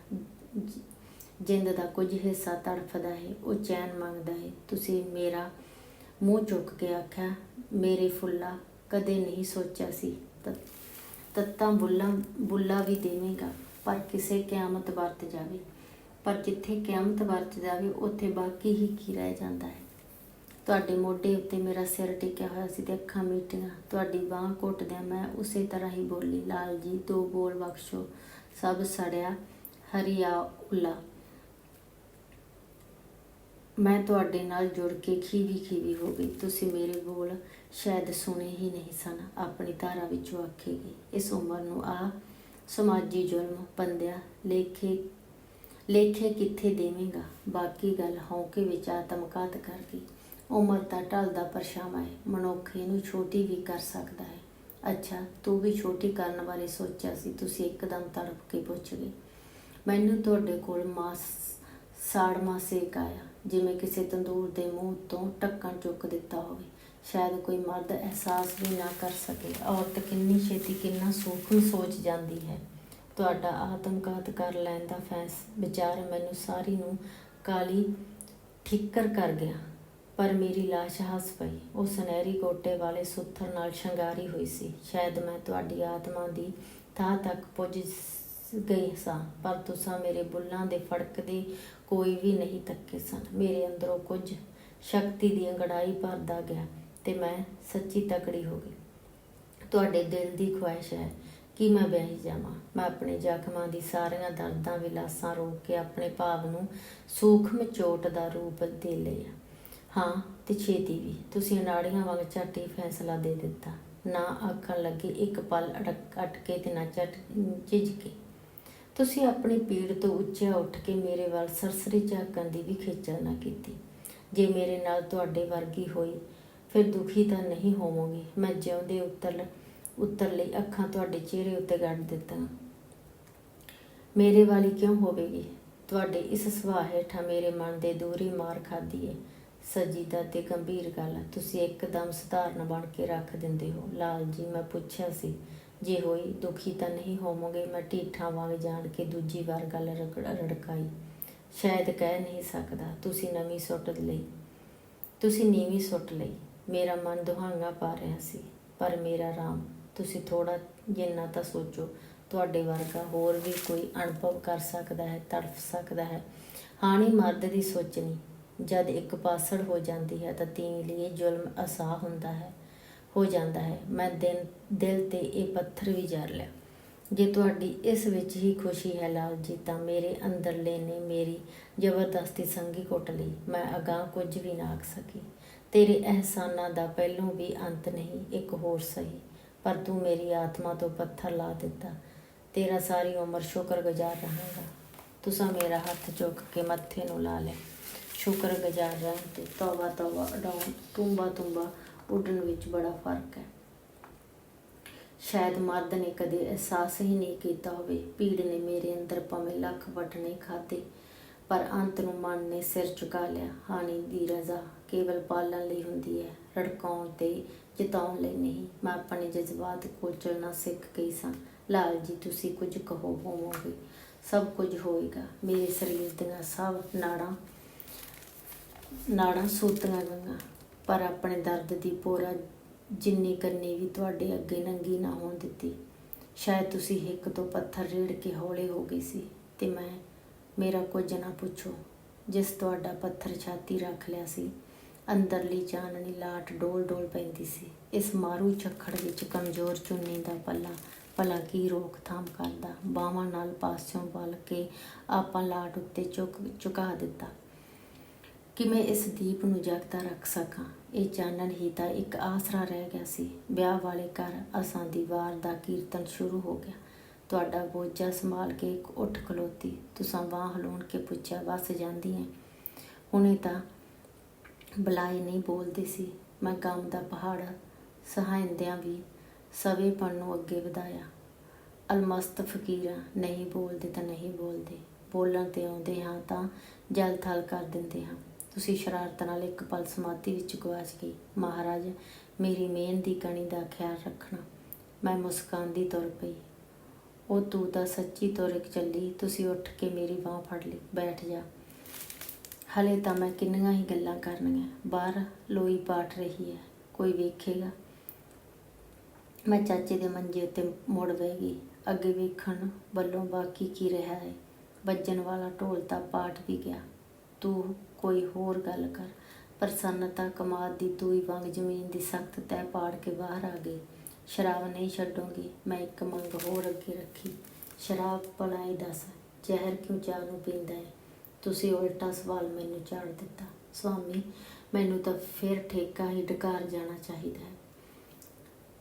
A: ਜਿੰਦ ਦਾ ਕੁਝ ਹਿੱਸਾ ਤੜਫਦਾ ਹੈ ਉਹ ਚੈਨ ਮੰਗਦਾ ਹੈ ਤੁਸੀਂ ਮੇਰਾ ਮੂੰਹ ਚੁੱਕ ਕੇ ਆਖਿਆ, ਮੇਰੇ ਫੁੱਲਾ ਕਦੇ ਨਹੀਂ ਸੋਚਿਆ ਸੀ। ਤੱਤਾਂ ਬੁੱਲਾਂ, ਬੁੱਲਾ ਵੀ ਦੇਵੇਂਗਾ, ਪਰ ਕਿਸੇ ਕਿਆਮਤ ਵਰਤ ਜਾਵੇ। ਪਰ ਜਿੱਥੇ ਕਿਆਮਤ ਵਰਤ ਜਾਵੇ, ਉੱਥੇ ਬਾਕੀ ਹੀ ਕੀ ਰਹਿ ਜਾਂਦਾ ਹੈ? ਤੁਹਾਡੇ ਮੋਢੇ ਉੱਤੇ ਮੇਰਾ ਸਿਰ ਟਿਕਿਆ ਹੋਇਆ ਸੀ ਤੇ ਅੱਖਾਂ ਮੀਟੀਆਂ। ਤੁਹਾਡੀ ਬਾਹ ਘੁੱਟਦਿਆਂ ਮੈਂ ਉਸੇ ਤਰ੍ਹਾਂ ਹੀ ਬੋਲੀ, ਲਾਲ ਜੀ, ਦੋ ਬੋਲ ਬਖਸ਼ੋ, ਸਭ ਸੜਿਆ ਹਰੀਆ ਉਲਾ। ਮੈਂ ਤੁਹਾਡੇ ਨਾਲ ਜੁੜ ਕੇ ਖੀਵੀ ਖੀਵੀ ਹੋ ਗਈ। ਤੁਸੀਂ ਮੇਰੇ ਬੋਲ ਸ਼ਾਇਦ ਸੁਣੇ ਹੀ ਨਹੀਂ ਸਨ। ਆਪਣੀ ਧਾਰਾ ਵਿੱਚੋਂ ਆਖੇਗੀ ਇਸ ਉਮਰ ਨੂੰ ਆ ਸਮਾਜੀ ਜ਼ੁਲਮ ਬੰਦਿਆ ਲੇਖੇ ਲੇਖੇ ਕਿੱਥੇ ਦੇਵੇਂਗਾ? ਬਾਕੀ ਗੱਲ ਹੌਕੇ ਵਿੱਚ ਆਤਮਕਾਤ ਕਰ ਗਈ ਉਮਰ ਤਾਂ ਢਲਦਾ ਪਰਛਾਵਾਂ ਹੈ। ਮਨੁੱਖ ਇਹਨੂੰ ਛੋਟੀ ਵੀ ਕਰ ਸਕਦਾ ਹੈ। ਅੱਛਾ, ਤੂੰ ਵੀ ਛੋਟੀ ਕਰਨ ਬਾਰੇ ਸੋਚਿਆ ਸੀ। ਤੁਸੀਂ ਇੱਕਦਮ ਤੜਪ ਕੇ ਪੁੱਛ ਗਏ। ਮੈਨੂੰ ਤੁਹਾਡੇ ਕੋਲ ਮਾਸ ਸਾੜਮਾ ਸੇਕ ਆਇਆ। ਜਿਵੇਂ ਕਿਸੇ ਤੰਦੂਰ ਦੇ ਮੂੰਹ ਤੋਂ ਢੱਕਣ ਚੁੱਕ ਦਿੱਤਾ ਹੋਵੇ, ਸ਼ਾਇਦ ਕੋਈ ਮਰਦ ਅਹਿਸਾਸ ਵੀ ਨਾ ਕਰ ਸਕੇ। ਔਰਤ ਕਿੰਨੀ ਛੇਤੀ ਕਿੰਨਾ ਸੂਖਮ ਸੋਚ ਜਾਂਦੀ ਹੈ। ਤੁਹਾਡਾ ਆਤਮਘਾਤ ਕਰ ਲੈਣ ਦਾ ਫੈਸ, ਵਿਚਾਰ ਮੈਨੂੰ ਸਾਰੀ ਨੂੰ ਕਾਲੀ ਠਿੱਕਰ ਕਰ ਗਿਆ। ਪਰ ਮੇਰੀ ਲਾਸ਼ ਹੱਸ ਪਈ। ਉਹ ਸੁਨਹਿਰੀ ਕੋਟੇ ਵਾਲੇ ਸੁੱਥਰ ਨਾਲ ਸ਼ਿੰਗਾਰੀ ਹੋਈ ਸੀ। ਸ਼ਾਇਦ ਮੈਂ ਤੁਹਾਡੀ ਆਤਮਾ ਦੀ ਥਾਂ ਤੱਕ ਪੁੱਜ ਸ- ਗਈ ਸਾਂ, ਪਰ ਤੁਸਾਂ ਮੇਰੇ ਬੁੱਲਾਂ ਦੇ ਫੜਕਦੇ ਕੋਈ ਵੀ ਨਹੀਂ ਤੱਕੇ ਸਨ। ਮੇਰੇ ਅੰਦਰੋਂ ਕੁਝ ਸ਼ਕਤੀ ਦੀ ਅੰਗੜਾਈ ਭਰਦਾ ਗਿਆ ਤੇ ਮੈਂ ਸੱਚੀ ਤਕੜੀ ਹੋ ਗਈ। ਤੁਹਾਡੇ ਦਿਲ ਦੀ ਖੁਆਇਸ਼ ਹੈ ਕਿ ਮੈਂ ਵਿਆਹੀ ਜਾਵਾਂ। ਮੈਂ ਆਪਣੇ ਜ਼ਖਮਾਂ ਦੀ ਸਾਰੀਆਂ ਦਰਦਾਂ, ਵਿਲਾਸਾਂ ਰੋਕ ਕੇ ਆਪਣੇ ਭਾਵ ਨੂੰ ਸੂਖਮ ਚੋਟ ਦਾ ਰੂਪ ਦੇ ਲਿਆ। ਹਾਂ, ਤੇ ਛੇਤੀ ਵੀ। ਤੁਸੀਂ ਨਾੜੀਆਂ ਵਾਂਗ ਝੱਟ ਹੀ ਫੈਸਲਾ ਦੇ ਦਿੱਤਾ। ਨਾ ਆਖਣ ਲੱਗੇ ਇੱਕ ਪਲ ਅੜਕ ਅਟਕੇ ਤੇ ਨਾ ਝਟ ਝਿਜਕੇ। ਤੁਸੀਂ ਆਪਣੀ ਪੀੜ ਤੋਂ ਉੱਚਾ ਉੱਠ ਕੇ ਮੇਰੇ ਵੱਲ ਸਰਸਰੀ ਝਾਕਣ ਦੀ ਵੀ ਖੇਚਲ ਨਾ ਕੀਤੀ। ਜੇ ਮੇਰੇ ਨਾਲ ਤੁਹਾਡੇ ਵਰਗੀ ਹੋਈ, ਫਿਰ ਦੁਖੀ ਤਾਂ ਨਹੀਂ ਹੋਵੋਗੇ। ਮੈਂ ਜਿਉਂਦੇ ਉੱਤਰ ਉੱਤਰ ਲਈ ਅੱਖਾਂ ਤੁਹਾਡੇ ਚਿਹਰੇ ਉੱਤੇ ਗੱਡ ਦਿੱਤਾ। ਮੇਰੇ ਵਾਲੀ ਕਿਉਂ ਹੋਵੇਗੀ? ਤੁਹਾਡੇ ਇਸ ਸੁਭਾਅ ਹੇਠਾਂ ਮੇਰੇ ਮਨ ਦੇ ਦੂਰੀ ਮਾਰ ਖਾਦੀ ਹੈ ਸਜੀਦਾ ਤੇ ਗੰਭੀਰ ਗੱਲ ਤੁਸੀਂ ਇੱਕਦਮ ਸਧਾਰਨ ਬਣ ਕੇ ਰੱਖ ਦਿੰਦੇ ਹੋ। ਲਾਲ ਜੀ, ਮੈਂ ਪੁੱਛਿਆ ਸੀ ਜੇ ਹੋਈ ਦੁਖੀ ਤਾਂ ਨਹੀਂ ਹੋਵੋਗੇ, ਮੈਂ ਢੀਠਾਂ ਵਾਂਗ ਜਾਣ ਕੇ ਦੂਜੀ ਵਾਰ ਗੱਲ ਰਗੜ ਰੜਕਾਈ। ਸ਼ਾਇਦ ਕਹਿ ਨਹੀਂ ਸਕਦਾ, ਤੁਸੀਂ ਨਵੀਂ ਸੁੱਟ ਲਈ। ਤੁਸੀਂ ਨੀਵੀਂ ਸੁੱਟ ਲਈ। ਮੇਰਾ ਮਨ ਦੁਹਾਂਗਾ ਪਾ ਰਿਹਾ ਸੀ, ਪਰ ਮੇਰਾ ਰਾਮ, ਤੁਸੀਂ ਥੋੜਾ ਜਿੰਨਾ ਤਾਂ ਸੋਚੋ, ਤੁਹਾਡੇ ਵਰਗਾ ਹੋਰ ਵੀ ਕੋਈ ਅਨੁਭਵ ਕਰ ਸਕਦਾ ਹੈ, ਤੜਫ ਸਕਦਾ ਹੈ। ਹਾਣੀ ਮਰਦ ਦੀ ਸੋਚਣੀ, ਜਦ ਇੱਕ ਪਾਸੜ ਹੋ ਜਾਂਦੀ ਹੈ ਤਾਂ ਤੀਵੀਂ ਲਈ ਜ਼ੁਲਮ ਅਸਾਹ ਹੁੰਦਾ ਹੈ। ਹੋ ਜਾਂਦਾ ਹੈ। ਮੈਂ ਦਿਨ, ਦਿਲ ਤੇ ਇਹ ਪੱਥਰ ਵੀ ਜਰ ਲਿਆ। ਜੇ ਤੁਹਾਡੀ ਇਸ ਵਿੱਚ ਹੀ ਖੁਸ਼ੀ ਹੈ ਲਾਲ ਜੀ, ਤਾਂ ਮੇਰੇ ਅੰਦਰਲੇ ਨੇ ਮੇਰੀ ਜ਼ਬਰਦਸਤੀ ਸੰਗੀ ਕੁੱਟ ਲਈ। ਮੈਂ ਅਗਾਹ ਕੁਝ ਵੀ ਨਾ ਆਖ ਸਕੀ। ਤੇਰੇ ਅਹਿਸਾਨਾਂ ਦਾ ਪਹਿਲੋਂ ਵੀ ਅੰਤ ਨਹੀਂ, ਇੱਕ ਹੋਰ ਸਹੀ। ਪਰ ਤੂੰ ਮੇਰੀ ਆਤਮਾ ਤੋਂ ਪੱਥਰ ਲਾ ਦਿੱਤਾ। ਤੇਰਾ ਸਾਰੀ ਉਮਰ ਸ਼ੁਕਰਗੁਜ਼ਾਰ ਰਹਾਂਗਾ। ਤੁਸਾਂ ਮੇਰਾ ਹੱਥ ਚੁੱਕ ਕੇ ਮੱਥੇ ਨੂੰ ਲਾ ਲਿਆ। ਸ਼ੁਕਰਗੁਜ਼ਾਰ ਰਹਿਣ ਤੇ ਤੌਬਾ ਤੌਬਾ ਉਡਾਉਣ ਤੁੰਬਾ ਤੁੰਬਾ ਉੱਡਣ ਵਿੱਚ ਬੜਾ ਫ਼ਰਕ ਹੈ। ਸ਼ਾਇਦ ਮਰਦ ਨੇ ਕਦੇ ਅਹਿਸਾਸ ਹੀ ਨਹੀਂ ਕੀਤਾ ਹੋਵੇ, ਭੀੜ ਨੇ ਮੇਰੇ ਅੰਦਰ ਭਾਵੇਂ ਲੱਖ ਵਟਣੇ ਖਾਦੇ ਪਰ ਅੰਤ ਨੂੰ ਮਨ ਨੇ ਸਿਰ ਝੁਕਾ ਲਿਆ। ਹਾਨੀ ਦੀ ਰਜ਼ਾ ਕੇਵਲ ਪਾਲਣ ਲਈ ਹੁੰਦੀ ਹੈ, ਰੜਕਾਉਣ ਤੇ ਜਿਤਾਉਣ ਲਈ ਨਹੀਂ। ਮੈਂ ਆਪਣੇ ਜਜ਼ਬਾਤ ਕੋਲ ਚੱਲਣਾ ਸਿੱਖ ਗਈ ਸਾਂ। ਲਾਲ ਜੀ, ਤੁਸੀਂ ਕੁਝ ਕਹੋ, ਹੋਵੋਗੇ। ਸਭ ਕੁਝ ਹੋਏਗਾ। ਮੇਰੇ ਸਰੀਰ ਦੀਆਂ ਸਭ ਨਾੜਾਂ ਨਾੜਾਂ ਸੂਤੀਆਂ ਗਈਆਂ। ਪਰ ਆਪਣੇ ਦਰਦ ਦੀ ਪੋਰਾ ਜਿੰਨੀ ਕਰਨੀ ਵੀ ਤੁਹਾਡੇ ਅੱਗੇ ਨੰਗੀ ਨਾ ਹੋਣ ਦਿੱਤੀ। ਸ਼ਾਇਦ ਤੁਸੀਂ ਇੱਕ ਤੋਂ ਪੱਥਰ ਰੇੜ ਕੇ ਹੌਲੇ ਹੋ ਗਈ ਸੀ ਤੇ ਮੈਂ, ਮੇਰਾ ਕੁਝ ਨਾ ਪੁੱਛੋ। ਜਿਸ ਤੁਹਾਡਾ ਪੱਥਰ ਛਾਤੀ ਰੱਖ ਲਿਆ ਸੀ, ਅੰਦਰਲੀ ਚਾਨਣੀ ਲਾਟ ਡੋਲ ਡੋਲ ਪੈਂਦੀ ਸੀ। ਇਸ ਮਾਰੂ ਝੱਖੜ ਵਿੱਚ ਕਮਜ਼ੋਰ ਚੁੰਨੀ ਦਾ ਪੱਲਾ ਭਲਾ ਕੀ ਰੋਕਥਾਮ ਕਰਦਾ। ਬਾਹਾਂ ਨਾਲ ਪਾਸਿਓਂ ਵੱਲ ਕੇ ਆਪਾਂ ਲਾਟ ਉੱਤੇ ਚੁੱਕ ਚੁਕਾ ਦਿੱਤਾ। ਕਿ ਮੈਂ ਇਸ ਦੀਪ ਨੂੰ ਜਗਦਾ ਰੱਖ ਸਕਾਂ? ਇਹ ਚਾਨਣ ਹੀ ਤਾਂ ਇੱਕ ਆਸਰਾ ਰਹਿ ਗਿਆ ਸੀ। ਵਿਆਹ ਵਾਲੇ ਘਰ ਅਸਾਂ ਦੀ ਵਾਰ ਦਾ ਕੀਰਤਨ ਸ਼ੁਰੂ ਹੋ ਗਿਆ। ਤੁਹਾਡਾ ਬੋਝਾ ਸੰਭਾਲ ਕੇ ਇੱਕ ਉੱਠ ਖਲੋਤੀ। ਤੁਸਾਂ ਬਾਂਹ ਹਲੂਣ ਕੇ ਪੁੱਛਿਆ, ਬਸ ਜਾਂਦੀ ਹੈ ਹੁਣੇ ਤਾਂ ਬੁਲਾਏ ਨਹੀਂ ਬੋਲਦੀ ਸੀ। ਮੈਂ ਗਮ ਦਾ ਪਹਾੜ ਸਹਾਇੰਦਿਆਂ ਵੀ ਸਵੇਪਣ ਨੂੰ ਅੱਗੇ ਵਧਾਇਆ। ਅਲਮਸਤ ਫਕੀਰਾ ਨਹੀਂ ਬੋਲਦੇ ਤਾਂ ਨਹੀਂ ਬੋਲਦੇ। ਬੋਲਣ ਤੇ ਆਉਂਦੇ ਹਾਂ ਤਾਂ ਜਲ ਥਲ ਕਰ ਦਿੰਦੇ ਹਾਂ। ਤੁਸੀਂ ਸ਼ਰਾਰਤ ਨਾਲ ਇੱਕ ਪਲ ਸਮਾਧੀ ਵਿੱਚ ਗਵਾਚ ਗਈ ਮਹਾਰਾਜ, ਮੇਰੀ ਮਿਹਨ ਦੀ ਕਣੀ ਦਾ ਖਿਆਲ ਰੱਖਣਾ ਮੈਂ ਮੁਸਕਾਨਦੀ ਤੁਰ ਪਈ। ਉਹ ਤੂੰ ਤਾਂ ਸੱਚੀ ਤੁਰ ਚੱਲੀ, ਤੁਸੀਂ ਉੱਠ ਕੇ ਮੇਰੀ ਬਾਹ ਫੜ ਲਈ, ਬੈਠ ਜਾ। ਹਲੇ ਤਾਂ ਮੈਂ ਕਿੰਨੀਆਂ ਹੀ ਗੱਲਾਂ ਕਰਨੀਆਂ, ਬਾਹਰ ਲੋਈ ਪਾਟ ਰਹੀ ਹੈ, ਕੋਈ ਵੇਖੇਗਾ। ਮੈਂ ਚਾਚੇ ਦੇ ਮੰਜੇ ਉੱਤੇ ਮੁੜ ਬਹਿ ਗਈ, ਅੱਗੇ ਵੇਖਣ ਵੱਲੋਂ ਬਾਕੀ ਕੀ ਰਿਹਾ ਹੈ, ਵੱਜਣ ਵਾਲਾ ਢੋਲ ਤਾਂ ਪਾਟ ਵੀ ਗਿਆ। ਤੂੰ ਕੋਈ ਹੋਰ ਗੱਲ ਕਰ। ਪ੍ਰਸੰਨਤਾ ਕਮਾਦ ਦੀ ਤੂਈ ਵਾਂਗ ਜ਼ਮੀਨ ਦੀ ਸਖਤ ਤੈ ਪਾੜ ਕੇ ਬਾਹਰ ਆ ਗਈ। ਸ਼ਰਾਬ ਨਹੀਂ ਛੱਡੋਗੀ, ਮੈਂ ਇੱਕ ਮੰਗ ਹੋਰ ਅੱਗੇ ਰੱਖੀ। ਸ਼ਰਾਬ ਪਲਾਈ ਦੱਸ, ਜ਼ਹਿਰ ਕਿਉਂ ਚਾਹ ਨੂੰ ਪੀਂਦਾ ਹੈ ਤੁਸੀਂ ਉਲਟਾ ਸਵਾਲ ਮੈਨੂੰ ਝਾੜ ਦਿੱਤਾ। ਸਵਾਮੀ ਮੈਨੂੰ ਤਾਂ ਫਿਰ ਠੇਕਾ ਹੀ ਢਕਾਰ ਜਾਣਾ ਚਾਹੀਦਾ ਹੈ।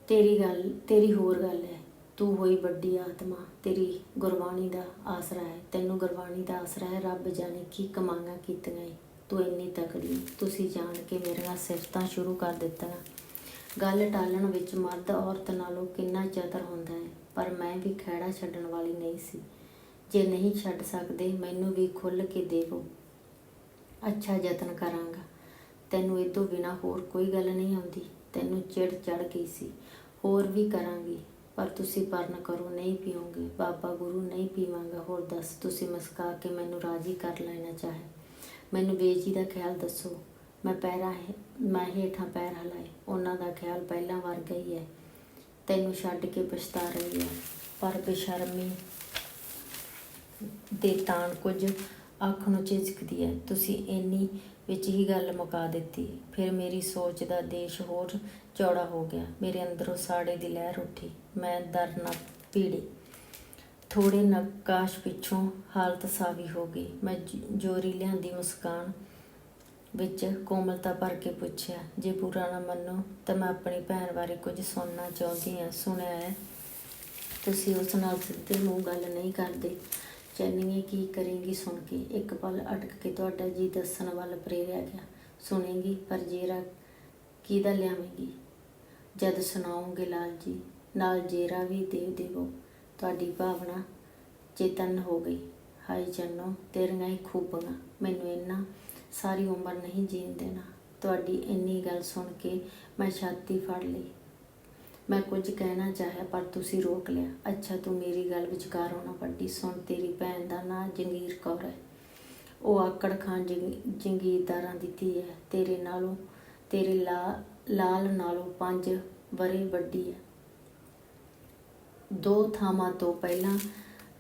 A: ਤੇਰੀ ਗੱਲ, ਤੇਰੀ ਹੋਰ ਗੱਲ ਹੈ। ਤੂੰ ਹੋਈ ਵੱਡੀ ਆਤਮਾ, ਤੇਰੀ ਗੁਰਬਾਣੀ ਦਾ ਆਸਰਾ ਹੈ। ਤੈਨੂੰ ਗੁਰਬਾਣੀ ਦਾ ਆਸਰਾ ਹੈ, ਰੱਬ ਜਾਣੇ ਕੀ ਕਮਾਂਗਾ ਕੀਤੀਆਂ ਏ। ਤੂੰ ਇੰਨੀ ਤਕੜੀ ਤੁਸੀਂ ਜਾਣ ਕੇ ਮੇਰੀਆਂ ਸਿਫਤਾਂ ਸ਼ੁਰੂ ਕਰ ਦਿੱਤੀਆਂ। ਗੱਲ ਟਾਲਣ ਵਿੱਚ ਮਰਦ ਔਰਤ ਨਾਲੋਂ ਕਿੰਨਾ ਚਤਰ ਹੁੰਦਾ ਹੈ, ਪਰ ਮੈਂ ਵੀ ਖਹਿੜਾ ਛੱਡਣ ਵਾਲੀ ਨਹੀਂ ਸੀ। ਜੇ ਨਹੀਂ ਛੱਡ ਸਕਦੇ, ਮੈਨੂੰ ਵੀ ਖੁੱਲ ਕੇ ਦੇਵੋ ਅੱਛਾ ਯਤਨ ਕਰਾਂਗਾ। ਤੈਨੂੰ ਇਹ ਤੋਂ ਬਿਨਾ ਹੋਰ ਕੋਈ ਗੱਲ ਨਹੀਂ ਆਉਂਦੀ। ਤੈਨੂੰ ਚਿੜ ਚੜ ਗਈ ਸੀ। ਹੋਰ ਵੀ ਕਰਾਂਗੀ। ਪਰ ਤੁਸੀਂ ਪਰਨ ਕਰੋ ਨਹੀਂ ਪੀਓਗੇ, ਬਾਬਾ ਗੁਰੂ ਨਹੀਂ ਪੀਵਾਂਗਾ। ਹੋਰ ਦੱਸ, ਤੁਸੀਂ ਮਸਕਾ ਕੇ ਮੈਨੂੰ ਰਾਜ਼ੀ ਕਰ ਲੈਣਾ ਚਾਹੇ। ਮੈਨੂੰ ਬੇਜੀ ਦਾ ਖਿਆਲ ਦੱਸੋ। ਮੈਂ ਪੈਰਾਂ ਮੈਂ ਹੇਠਾਂ ਪੈਰ ਹਲਾਏ। ਉਹਨਾਂ ਦਾ ਖਿਆਲ ਪਹਿਲਾਂ ਵਰਗਾ ਹੀ ਹੈ। ਤੈਨੂੰ ਛੱਡ ਕੇ ਪਛਤਾ ਰਹੀ ਹੈ। ਪਰ ਬੇਸ਼ਰਮੀ ਦੇ ਤਾਣ ਕੁਝ ਅੱਖ ਨੂੰ ਝਿਜਕਦੀ ਹੈ। ਤੁਸੀਂ ਇੰਨੀ ਵਿੱਚ ਹੀ ਗੱਲ ਮੁਕਾ ਦਿੱਤੀ। ਫਿਰ ਮੇਰੀ ਸੋਚ ਦਾ ਦੇਸ਼ ਹੋਰ ਚੌੜਾ ਹੋ ਗਿਆ। ਮੇਰੇ ਅੰਦਰੋਂ ਸਾੜੇ ਦੀ ਲਹਿਰ ਉੱਠੀ। ਮੈਂ ਦਰ ਨਾ ਪੀੜੀ ਥੋੜੇ ਨਕਾਸ਼ ਪਿੱਛੋਂ ਹਾਲਤ ਸਾਵੀ ਹੋ ਗਈ। ਮੈਂ ਜੋਰੀ ਲਿਆਂਦੀ ਮੁਸਕਾਨ ਵਿੱਚ ਕੋਮਲਤਾ ਭਰ ਕੇ ਪੁੱਛਿਆ, ਜੇ ਬੁਰਾ ਨਾ ਮੰਨੋ ਤਾਂ ਮੈਂ ਆਪਣੀ ਭੈਣ ਬਾਰੇ ਕੁਝ ਸੁਣਨਾ ਚਾਹੁੰਦੀ ਹਾਂ। ਸੁਣਿਆ ਹੈ। ਤੁਸੀਂ ਉਸ ਨਾਲ ਸਿੱਧੇ ਮੂੰਹ ਗੱਲ ਨਹੀਂ ਕਰਦੇ। ਚੰਨੀਏ, ਕੀ ਕਰੇਗੀ ਸੁਣ ਕੇ? ਇੱਕ ਪਲ ਅਟਕ ਕੇ ਤੁਹਾਡਾ ਜੀ ਦੱਸਣ ਵੱਲ ਪ੍ਰੇਰਿਆ ਗਿਆ। ਸੁਣੇਗੀ, ਪਰ ਜੇਰਾ ਕਿਹਦਾ ਲਿਆਵੇਂਗੀ? ਜਦ ਸੁਣਾਉਂਗੇ ਲਾਲ ਜੀ ਨਾਲ ਜੇਰਾ ਵੀ ਦੇ ਦੇਵੋ। ਤੁਹਾਡੀ ਭਾਵਨਾ ਚੇਤਨ ਹੋ ਗਈ। ਹਾਏ ਜੰਨੋ, ਤੇਰੀਆਂ ਹੀ ਖੂਬੀਆਂ ਮੈਨੂੰ ਇੰਨਾ ਸਾਰੀ ਉਮਰ ਨਹੀਂ ਜੀਣ ਦੇਣਾ। ਤੁਹਾਡੀ ਇੰਨੀ ਗੱਲ ਸੁਣ ਕੇ ਮੈਂ ਛਾਤੀ ਫੜ ਲਈ। ਮੈਂ ਕੁਝ ਕਹਿਣਾ ਚਾਹਿਆ, ਪਰ ਤੁਸੀਂ ਰੋਕ ਲਿਆ। ਅੱਛਾ, ਤੂੰ ਮੇਰੀ ਗੱਲ ਵਿਚਕਾਰ ਹੋਣਾ ਵੱਡੀ। ਸੁਣ, ਤੇਰੀ ਭੈਣ ਦਾ ਨਾਂ ਜੰਗੀਰ ਕੌਰ ਹੈ। ਉਹ ਆਕੜ ਖਾਨ ਜੰਗੀ- ਜੰਗੀਰਦਾਰਾਂ ਦੀ ਧੀ ਹੈ। ਤੇਰੇ ਨਾਲੋਂ, ਤੇਰੇ ਲਾ, ਲਾਲ ਨਾਲੋਂ ਪੰਜ ਵਰੇ ਵੱਡੀ ਹੈ। ਦੋ ਥਾਵਾਂ ਤੋਂ ਪਹਿਲਾਂ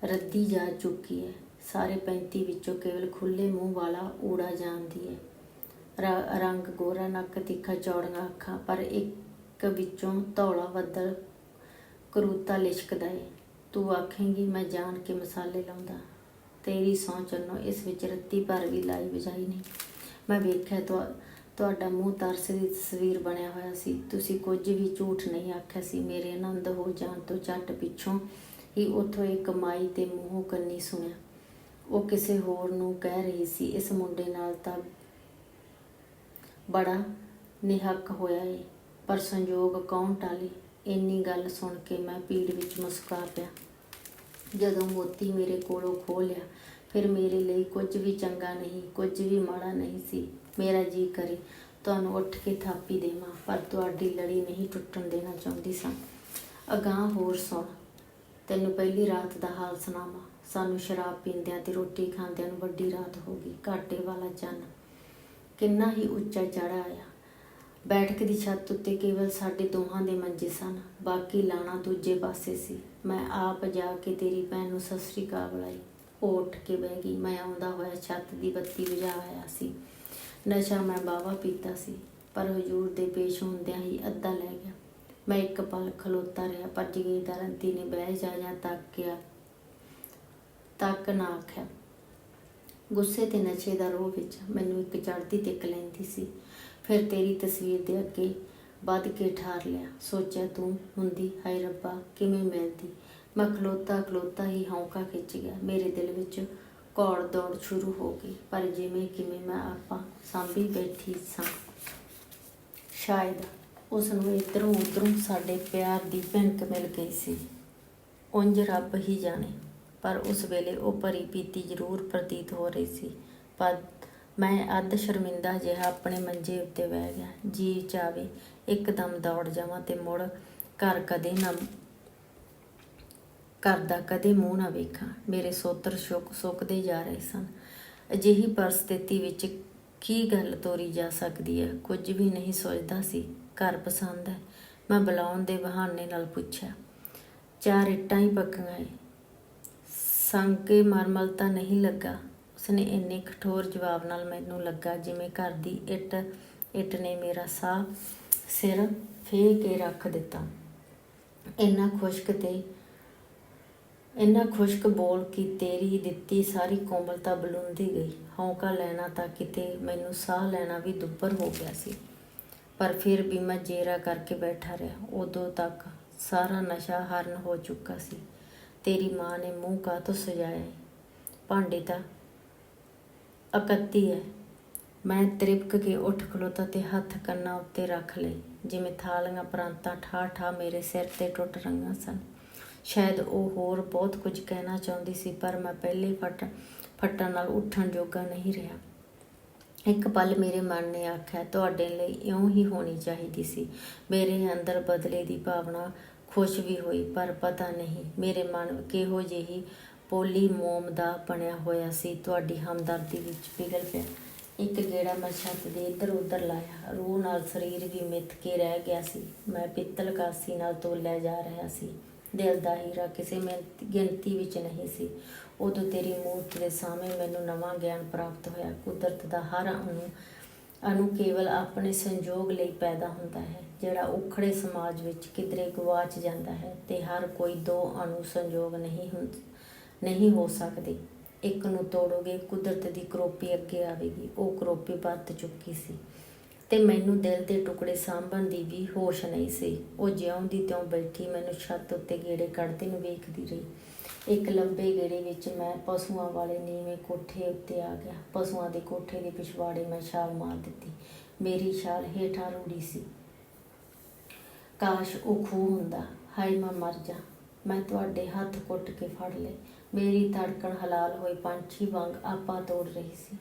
A: ਰੱਦੀ ਜਾ ਚੁੱਕੀ ਹੈ। ਸਾਰੇ 35 ਵਿੱਚੋਂ ਕੇਵਲ ਖੁੱਲੇ ਮੂੰਹ ਵਾਲਾ ਊੜਾ ਜਾਂਦੀ ਹੈ। ਰੰਗ ਗੋਰਾ, ਨੱਕ ਤਿੱਖਾ, ਚੌੜੀਆਂ ਅੱਖਾਂ, ਪਰ ਇੱਕ ਵਿੱਚੋਂ ਧੌਲਾ ਬੱਦਲ ਕਰੂਤਾ ਲਿਸ਼ਕਦਾ ਏ ਤੂੰ ਆਖੇਂਗੀ, ਮੈਂ ਜਾਣ ਕੇ ਮਸਾਲੇ ਲਾਉਂਦਾ। ਤੇਰੀ ਸਹੁੰ ਚੰਨੋ, ਇਸ ਵਿੱਚ ਰੱਤੀ ਭਰ ਵੀ ਲਾਈ ਵਜਾਈ ਨਹੀਂ। ਮੈਂ ਵੇਖਿਆ, ਤੁਹਾ ਤੁਹਾਡਾ ਮੂੰਹ ਤਰਸ ਦੀ ਤਸਵੀਰ ਬਣਿਆ ਹੋਇਆ ਸੀ। ਤੁਸੀਂ ਕੁਝ ਵੀ ਝੂਠ ਨਹੀਂ ਆਖਿਆ ਸੀ। ਮੇਰੇ ਆਨੰਦ ਹੋ ਜਾਣ ਤੋਂ ਝੱਟ ਪਿੱਛੋਂ ਹੀ ਉੱਥੋਂ ਇੱਕ ਮਾਈ ਤੇ ਮੂੰਹੋਂ ਕੰਨੀ ਸੁਣਿਆ। ਉਹ ਕਿਸੇ ਹੋਰ ਨੂੰ ਕਹਿ ਰਹੀ ਸੀ। ਇਸ ਮੁੰਡੇ ਨਾਲ ਤਾਂ ਬੜਾ ਨਿਹੱਕ ਹੋਇਆ ਏ। ਪਰ ਸੰਜੋਗ ਕੌਣ ਟਾਲੇ? ਇੰਨੀ ਗੱਲ ਸੁਣ ਕੇ ਮੈਂ ਪੀੜ ਵਿੱਚ ਮੁਸਕਾ ਪਿਆ। ਜਦੋਂ ਮੋਤੀ ਮੇਰੇ ਕੋਲੋਂ ਖੋਹ ਲਿਆ, ਫਿਰ ਮੇਰੇ ਲਈ ਕੁਝ ਵੀ ਚੰਗਾ ਨਹੀਂ, ਕੁਝ ਵੀ ਮਾੜਾ ਨਹੀਂ ਸੀ। ਮੇਰਾ ਜੀ ਕਰੇ, ਤੁਹਾਨੂੰ ਉੱਠ ਕੇ ਥਾਪੀ ਦੇਵਾਂ, ਪਰ ਤੁਹਾਡੀ ਲੜੀ ਨਹੀਂ ਟੁੱਟਣ ਦੇਣਾ ਚਾਹੁੰਦੀ ਸਾਂ। ਅਗਾਂਹ ਹੋਰ ਸੁਣ, ਤੈਨੂੰ ਪਹਿਲੀ ਰਾਤ ਦਾ ਹਾਲ ਸੁਣਾਵਾਂ। ਸਾਨੂੰ ਸ਼ਰਾਬ ਪੀਂਦਿਆਂ ਤੇ ਰੋਟੀ ਖਾਂਦਿਆਂ ਨੂੰ ਵੱਡੀ ਰਾਤ ਹੋ ਗਈ, ਘਾਟੇ ਵਾਲਾ ਚੰਨ ਕਿੰਨਾ ਹੀ ਉੱਚਾ ਚੜਾ ਆਇਆ ਬੈਠਕ ਦੀ ਛੱਤ ਉੱਤੇ ਕੇਵਲ ਸਾਡੇ ਦੋਹਾਂ ਦੇ ਮੰਜੇ ਸਨ। ਬਾਕੀ ਲਾਣਾ ਦੂਜੇ ਪਾਸੇ ਸੀ। ਮੈਂ ਆਪ ਜਾ ਕੇ ਤੇਰੀ ਭੈਣ ਨੂੰ ਸਤਿ ਸ੍ਰੀ ਅਕਾਲ ਬੁਲਾਈ। ਉਹ ਉੱਠ ਕੇ ਬਹਿ ਗਈ। ਮੈਂ ਆਉਂਦਾ ਹੋਇਆ ਛੱਤ ਦੀ ਬੱਤੀ ਬੁਝਾ ਆਇਆ ਸੀ। ਨਸ਼ਾ ਮੈਂ ਬਾਵਾ ਪੀਤਾ ਸੀ, ਪਰ ਹਜੂਰ ਦੇ ਪੇਸ਼ ਹੁੰਦਿਆਂ ਹੀ ਅੱਧਾ ਲੈ ਗਿਆ। ਮੈਂ ਇੱਕ ਪਲ ਖਲੋਤਾ ਰਿਹਾ ਪਰ ਜਗੀਰਦਾਰ ਅੰਤੀ ਨੇ ਬਹਿ ਜਾ ਜਾਂ ਤੱਕਿਆ ਤੱਕ ਨਾ ਆਖਿਆ। ਗੁੱਸੇ ਤੇ ਨਸ਼ੇ ਦਾ ਰੋਹ ਵਿੱਚ ਮੈਨੂੰ ਇੱਕ ਚੜ੍ਹਦੀ ਤਿੱਕ ਲੈਂਦੀ ਸੀ। ਫਿਰ ਤੇਰੀ ਤਸਵੀਰ ਦੇ ਅੱਗੇ ਵੱਧ ਕੇ ਠਾਰ ਲਿਆ। ਸੋਚਿਆ, ਤੂੰ ਹੁੰਦੀ? ਹਾਏ ਰੱਬਾ, ਕਿਵੇਂ ਮਿਲਦੀ? ਮੈਂ ਖਲੋਤਾ ਖਲੋਤਾ ਹੀ ਹੌਂਕਾ ਖਿੱਚ ਗਿਆ। ਮੇਰੇ ਦਿਲ ਵਿੱਚ ਘੋੜ ਦੌੜ ਸ਼ੁਰੂ ਹੋ ਗਈ, ਪਰ ਜਿਵੇਂ ਕਿਵੇਂ ਮੈਂ ਆਪਾਂ ਸਾਂਭੀ ਬੈਠੀ ਸਾਂ, ਸ਼ਾਇਦ ਉਸ ਨੂੰ ਇਧਰੋਂ ਉਧਰੋਂ ਸਾਡੇ ਪਿਆਰ ਦੀ ਭਿਣਕ ਮਿਲ ਗਈ ਸੀ। ਉਂਝ ਰੱਬ ਹੀ ਜਾਣੇ, ਪਰ ਉਸ ਵੇਲੇ ਉਹ ਭਰੀ ਪੀਤੀ ਜ਼ਰੂਰ ਪ੍ਰਤੀਤ ਹੋ ਰਹੀ ਸੀ। ਪਰ ਮੈਂ ਅੱਧ ਸ਼ਰਮਿੰਦਾ ਜਿਹਾ ਆਪਣੇ ਮੰਜੇ ਉੱਤੇ ਬਹਿ ਗਿਆ ਜੀ ਚਾਵੇ ਇੱਕਦਮ ਦੌੜ ਜਾਵਾਂ ਤੇ ਮੁੜ ਘਰ ਕਦੇ ਨਾ ਘਰ ਦਾ ਕਦੇ ਮੂੰਹ ਨਾ ਵੇਖਾਂ। ਮੇਰੇ ਸੋਤਰ ਸੁੱਕ ਸੁੱਕਦੇ ਜਾ ਰਹੇ ਸਨ। ਅਜਿਹੀ ਪਰਿਸਥਿਤੀ ਵਿੱਚ ਕੀ ਗੱਲ ਤੋਰੀ ਜਾ ਸਕਦੀ ਹੈ? ਕੁਝ ਵੀ ਨਹੀਂ ਸੋਚਦਾ ਸੀ। ਘਰ ਪਸੰਦ ਹੈ। ਮੈਂ ਬੁਲਾਉਣ ਦੇ ਬਹਾਨੇ ਨਾਲ ਪੁੱਛਿਆ। ਚਾਰ ਇੱਟਾਂ ਹੀ ਪੱਕੀਆਂ ਏ। ਸੰਗ ਕੇ ਮਰਮਲ ਤਾਂ ਨਹੀਂ ਲੱਗਾ। ਉਸਨੇ ਇੰਨੇ ਕਠੋਰ ਜਵਾਬ ਨਾਲ ਮੈਨੂੰ ਲੱਗਾ ਜਿਵੇਂ ਘਰ ਦੀ ਇੱਟ ਇੱਟ ਨੇ ਮੇਰਾ ਸਾਹ ਸਿਰ ਫੇ ਕੇ ਰੱਖ ਦਿੱਤਾ। ਇੰਨਾ ਖੁਸ਼ਕ ਤੇ ਇੰਨਾ ਖੁਸ਼ਕ ਬੋਲ ਕਿ ਤੇਰੀ ਦਿੱਤੀ ਸਾਰੀ ਕੋਮਲਤਾ ਬਲੁੰਦੀ ਗਈ। ਹੌਂਕਾ ਲੈਣਾ ਤਾਂ ਕਿਤੇ ਮੈਨੂੰ ਸਾਹ ਲੈਣਾ ਵੀ ਦੁੱਬਰ ਹੋ ਗਿਆ ਸੀ। ਪਰ ਫਿਰ ਵੀ ਮੈਂ ਜੇਰਾ ਕਰਕੇ ਬੈਠਾ ਰਿਹਾ। ਉਦੋਂ ਤੱਕ ਸਾਰਾ ਨਸ਼ਾ ਹਰਨ ਹੋ ਚੁੱਕਾ ਸੀ। ਤੇਰੀ ਮਾਂ ਨੇ ਮੂੰਹ ਕਾਹਤੋਂ ਸਜਾਇਆ ਹੈ? ਭਾਂਡੇ ਤਾਂ ਅਕੱਤੀ ਹੈ ਮੈਂ ਤ੍ਰਿਪਕ ਕੇ ਉੱਠ ਖਲੋਤਾ ਤੇ ਹੱਥ ਕੰਨਾਂ ਉੱਤੇ ਰੱਖ ਲਏ। ਜਿਵੇਂ ਥਾਲੀਆਂ ਪ੍ਰਾਂਤਾਂ ਠਾ ਠਾ ਮੇਰੇ ਸਿਰ ਤੇ ਟੁੱਟ ਰਹੀਆਂ ਸਨ। ਸ਼ਾਇਦ ਉਹ ਹੋਰ ਬਹੁਤ ਕੁਝ ਕਹਿਣਾ ਚਾਹੁੰਦੀ ਸੀ, ਪਰ ਮੈਂ ਪਹਿਲੇ ਫਟ, ਫਟਣ ਨਾਲ ਉੱਠਣ ਜੋਗਾ ਨਹੀਂ ਰਿਹਾ। ਇੱਕ ਪਲ ਮੇਰੇ ਮਨ ਨੇ ਆਖਿਆ, ਤੁਹਾਡੇ ਲਈ ਇਉਂ ਹੀ ਹੋਣੀ ਚਾਹੀਦੀ ਸੀ। ਮੇਰੇ ਅੰਦਰ ਬਦਲੇ ਦੀ ਭਾਵਨਾ ਖੁਸ਼ ਵੀ ਹੋਈ, ਪਰ ਪਤਾ ਨਹੀਂ, ਮੇਰੇ ਮਨ ਕਿਹੋ ਜਿਹੀ ਪੋਲੀ ਮੋਮ ਦਾ ਬਣਿਆ ਹੋਇਆ ਸੀ। ਤੁਹਾਡੀ ਹਮਦਰਦੀ ਵਿੱਚ ਪਿਘਲ ਪਿਆ। ਇੱਕ ਗੇੜਾ ਮੈਂ ਛੱਤ ਦੇ ਇੱਧਰ ਉੱਧਰ ਲਾਇਆ। ਰੂਹ ਨਾਲ ਸਰੀਰ ਵੀ ਮਿੱਥ ਕੇ ਰਹਿ ਗਿਆ ਸੀ। ਮੈਂ ਪਿੱਤਲ ਕਾਸੀ ਨਾਲ ਤੋਲਿਆ ਜਾ ਰਿਹਾ ਸੀ। ਦਿਲ ਦਾ ਹੀਰਾ ਕਿਸੇ ਮਿਹਨਤ- ਗਿਣਤੀ ਵਿੱਚ ਨਹੀਂ ਸੀ। ਉਦੋਂ ਤੇਰੀ ਮੂਰਤ ਦੇ ਸਾਹਮਣੇ ਮੈਨੂੰ ਨਵਾਂ ਗਿਆਨ ਪ੍ਰਾਪਤ ਹੋਇਆ। ਕੁਦਰਤ ਦਾ ਹਰ ਅਣੂ ਅਣੂ ਕੇਵਲ ਆਪਣੇ ਸੰਜੋਗ ਲਈ ਪੈਦਾ ਹੁੰਦਾ ਹੈ, ਜਿਹੜਾ ਉਖੜੇ ਸਮਾਜ ਵਿੱਚ ਕਿਧਰੇ ਗਵਾਚ ਜਾਂਦਾ ਹੈ ਤੇ ਹਰ ਕੋਈ ਦੋ ਅਣੂ ਸੰਜੋਗ ਨਹੀਂ ਹੁੰ, ਨਹੀਂ ਹੋ ਸਕਦੇ। ਇੱਕ ਨੂੰ ਤੋੜੋਗੇ, ਕੁਦਰਤ ਦੀ ਕਰੋਪੀ ਅੱਗੇ ਆਵੇਗੀ। ਉਹ ਕਰੋਪੀ ਪਰਤ ਚੁੱਕੀ ਸੀ। ਤੇ ਮੈਨੂੰ ਦਿਲ ਦੇ ਟੁਕੜੇ ਸਾਂਭਣ ਦੀ ਵੀ ਹੋਸ਼ ਨਹੀਂ ਸੀ। ਉਹ ਜਿਉਂ ਦੀ ਤਿਉਂ ਬੈਠੀ ਮੈਨੂੰ ਛੱਤ ਉੱਤੇ ਗੇੜੇ ਕੱਢਦੇ ਨੂੰ ਵੇਖਦੀ ਰਹੀ। ਇੱਕ ਲੰਬੇ ਗੇੜੇ ਵਿੱਚ ਮੈਂ ਪਸ਼ੂਆਂ ਵਾਲੇ ਨੀਵੇਂ ਕੋਠੇ ਉੱਤੇ ਆ ਗਿਆ। ਪਸ਼ੂਆਂ ਦੇ ਕੋਠੇ ਦੇ ਪਿਛਵਾੜੇ ਮੈਂ ਛਾਲ ਮਾਰ ਦਿੱਤੀ। ਮੇਰੀ ਛਾਲ ਹੇਠਾਂ ਰੂੜੀ ਸੀ। ਕਾਸ਼ ਉਹ ਖੂਹ ਹੁੰਦਾ। ਹਾਏ, ਮੈਂ ਮਰ ਜਾ। ਮੈਂ ਤੁਹਾਡੇ ਹੱਥ ਕੁੱਟ ਕੇ ਫੜ ਲਏ। ਮੇਰੀ ਧੜਕਣ ਹਲਾਲ ਹੋਈ ਪੰਛੀ ਵਾਂਗ ਆਪਾ ਤੋੜ ਰਹੀ ਸੀ।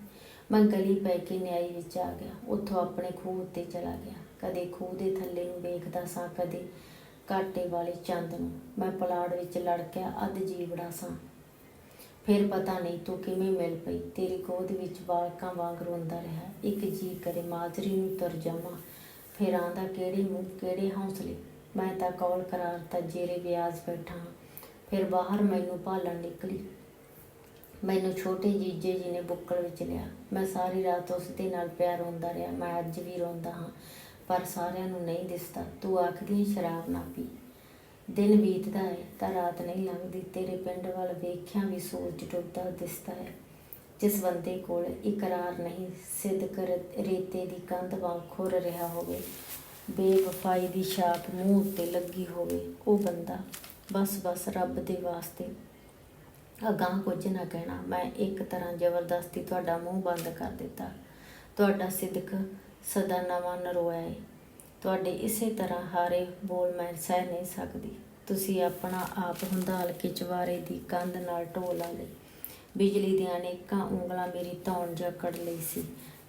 A: ਮੈਂ ਗਲੀ ਪੈ ਕੇ ਨਿਆਈ ਵਿੱਚ ਆ ਗਿਆ। ਉੱਥੋਂ ਆਪਣੇ ਖੂਹ ਉੱਤੇ ਚਲਾ ਗਿਆ। ਕਦੇ ਖੂਹ ਦੇ ਥੱਲੇ ਨੂੰ ਵੇਖਦਾ ਸਾਂ, ਕਦੇ ਕਾਟੇ ਵਾਲੇ ਚੰਦ ਨੂੰ। ਮੈਂ ਪਲਾੜ ਵਿੱਚ ਲੜਕਿਆ ਅੱਧ ਜੀਵੜਾ ਸਾਂ। ਫਿਰ ਪਤਾ ਨਹੀਂ ਤੂੰ ਕਿਵੇਂ ਮਿਲ ਪਈ। ਤੇਰੀ ਗੋਦ ਵਿੱਚ ਬਾਲਕਾਂ ਵਾਂਗ ਰੋਂਦਾ ਰਿਹਾ। ਇੱਕ ਜੀ ਕਰੇ, ਮਾਜਰੀ ਨੂੰ ਤਰ ਜਾਵਾਂ ਫਿਰ ਆਂਦਾ ਕਿਹੜੇ ਮੂੰਹ ਕਿਹੜੇ ਹੌਸਲੇ? ਮੈਂ ਤਾਂ ਕੌਲ ਕਰਾਰ ਤਾਂ ਜੇਰੇ ਵਿਆਜ ਬੈਠਾ ਹਾਂ। ਫਿਰ ਬਾਹਰ ਮੈਨੂੰ ਭਾਲਣ ਨਿਕਲੀ। ਮੈਨੂੰ ਛੋਟੇ ਜੀਜੇ ਜੀ ਨੇ ਬੁੱਕਲ ਵਿੱਚ ਲਿਆ। ਮੈਂ ਸਾਰੀ ਰਾਤ ਉਸ ਦੇ ਨਾਲ ਪਿਆਰ ਰੋਂਦਾ ਰਿਹਾ। ਮੈਂ ਅੱਜ ਵੀ ਰੋਂਦਾ ਹਾਂ, ਪਰ ਸਾਰਿਆਂ ਨੂੰ ਨਹੀਂ ਦਿਸਦਾ। ਤੂੰ ਆਖਦੀ ਸ਼ਰਾਬ ਨਾ ਪੀ। ਦਿਨ ਬੀਤਦਾ ਹੈ, ਤਾਂ ਰਾਤ ਨਹੀਂ ਲੰਘਦੀ। ਤੇਰੇ ਪਿੰਡ ਵੱਲ ਵੇਖਿਆ ਵੀ ਸੂਰਜ ਡੁੱਬਦਾ ਦਿਸਦਾ ਹੈ। ਜਿਸ ਬੰਦੇ ਕੋਲ ਇਕਰਾਰ ਨਹੀਂ ਸਿੱਧ ਰ- ਰੇਤੇ ਦੀ ਕੰਧ ਵਾਂਗ ਖੁਰ ਰਿਹਾ ਹੋਵੇ, ਬੇਵਫਾਈ ਦੀ ਛਾਪ ਮੂੰਹ ਉੱਤੇ ਲੱਗੀ ਹੋਵੇ, ਉਹ ਬੰਦਾ ਬਸ ਬਸ ਰੱਬ ਦੇ ਵਾਸਤੇ ਅਗਾਂਹ ਕੁਝ ਨਾ ਕਹਿਣਾ। ਮੈਂ ਇੱਕ ਤਰ੍ਹਾਂ ਜ਼ਬਰਦਸਤੀ ਤੁਹਾਡਾ ਮੂੰਹ ਬੰਦ ਕਰ ਦਿੱਤਾ। ਤੁਹਾਡਾ ਸਿਦਕ ਸਦਾ ਨਵਾਂ ਨਰੋਇਆ ਹੈ ਤੁਹਾਡੇ ਇਸੇ ਤਰ੍ਹਾਂ ਹਾਰੇ ਬੋਲ ਮੈਂ ਸਹਿ ਨਹੀਂ ਸਕਦੀ। ਤੁਸੀਂ ਆਪਣਾ ਆਪ ਹੁੰਦਾਲ ਕੇ ਚਵਾਰੇ ਦੀ ਕੰਧ ਨਾਲ ਢੋ ਲਾ ਲਈ ਬਿਜਲੀ ਦੀਆਂ ਅਨੇਕਾਂ ਉਂਗਲਾਂ ਮੇਰੀ ਧੌਣ ਜਕੜ ਲਈ ਸੀ।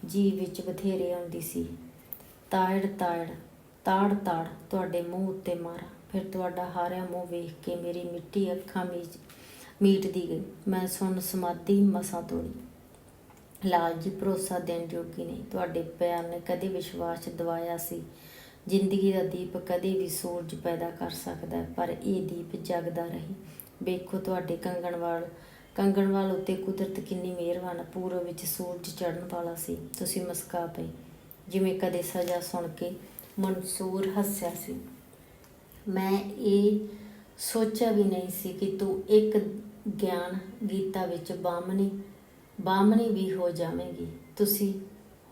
A: ਜੀ ਵਿੱਚ ਬਥੇਰੇ ਆਉਂਦੀ ਸੀ। ਤਾੜ ਤਾੜ ਤਾੜ ਤਾੜ ਤੁਹਾਡੇ ਮੂੰਹ ਉੱਤੇ ਮਾਰਾ। ਫਿਰ ਤੁਹਾਡਾ ਹਾਰਿਆ ਮੂੰਹ ਵੇਖ ਕੇ ਮੇਰੀ ਮਿੱਟੀ ਅੱਖਾਂ ਵਿੱਚ ਮੀਟ ਦੀ ਗਈ। ਮੈਂ ਸੁਣ ਸਮਾਧੀ ਮਸਾਂ ਤੋੜੀ। ਲਾਲ ਜੀ ਭਰੋਸਾ ਦੇਣ ਜੋਗੀ ਨਹੀਂ। ਤੁਹਾਡੇ ਪਿਆਰ ਨੇ ਕਦੇ ਵਿਸ਼ਵਾਸ ਦਿਵਾਇਆ ਸੀ। ਜ਼ਿੰਦਗੀ ਦਾ ਦੀਪ ਕਦੇ ਵੀ ਸੂਰਜ ਪੈਦਾ ਕਰ ਸਕਦਾ ਪਰ ਇਹ ਦੀਪ ਜਗਦਾ ਰਹੀ। ਵੇਖੋ ਤੁਹਾਡੇ ਕੰਗਣਵਾਲ ਕੰਗਣਵਾਲ ਉੱਤੇ ਕੁਦਰਤ ਕਿੰਨੀ ਮਿਹਰਬਾਨ ਪੂਰਬ ਵਿੱਚ ਸੂਰਜ ਚੜ੍ਹਨ ਵਾਲਾ ਸੀ। ਤੁਸੀਂ ਮੁਸਕਾ ਪਏ। ਜਿਵੇਂ ਕਦੇ ਸਜ਼ਾ ਸੁਣ ਕੇ ਮਨਸੂਰ ਹੱਸਿਆ ਸੀ। ਮੈਂ ਇਹ ਸੋਚਿਆ ਵੀ ਨਹੀਂ ਸੀ ਕਿ ਤੂੰ ਇੱਕ ਗਿਆਨ ਗੀਤਾ ਵਿੱਚ ਬਾਮਣੀ ਬਾਮਣੀ ਵੀ ਹੋ ਜਾਵੇਂਗੀ। ਤੁਸੀਂ,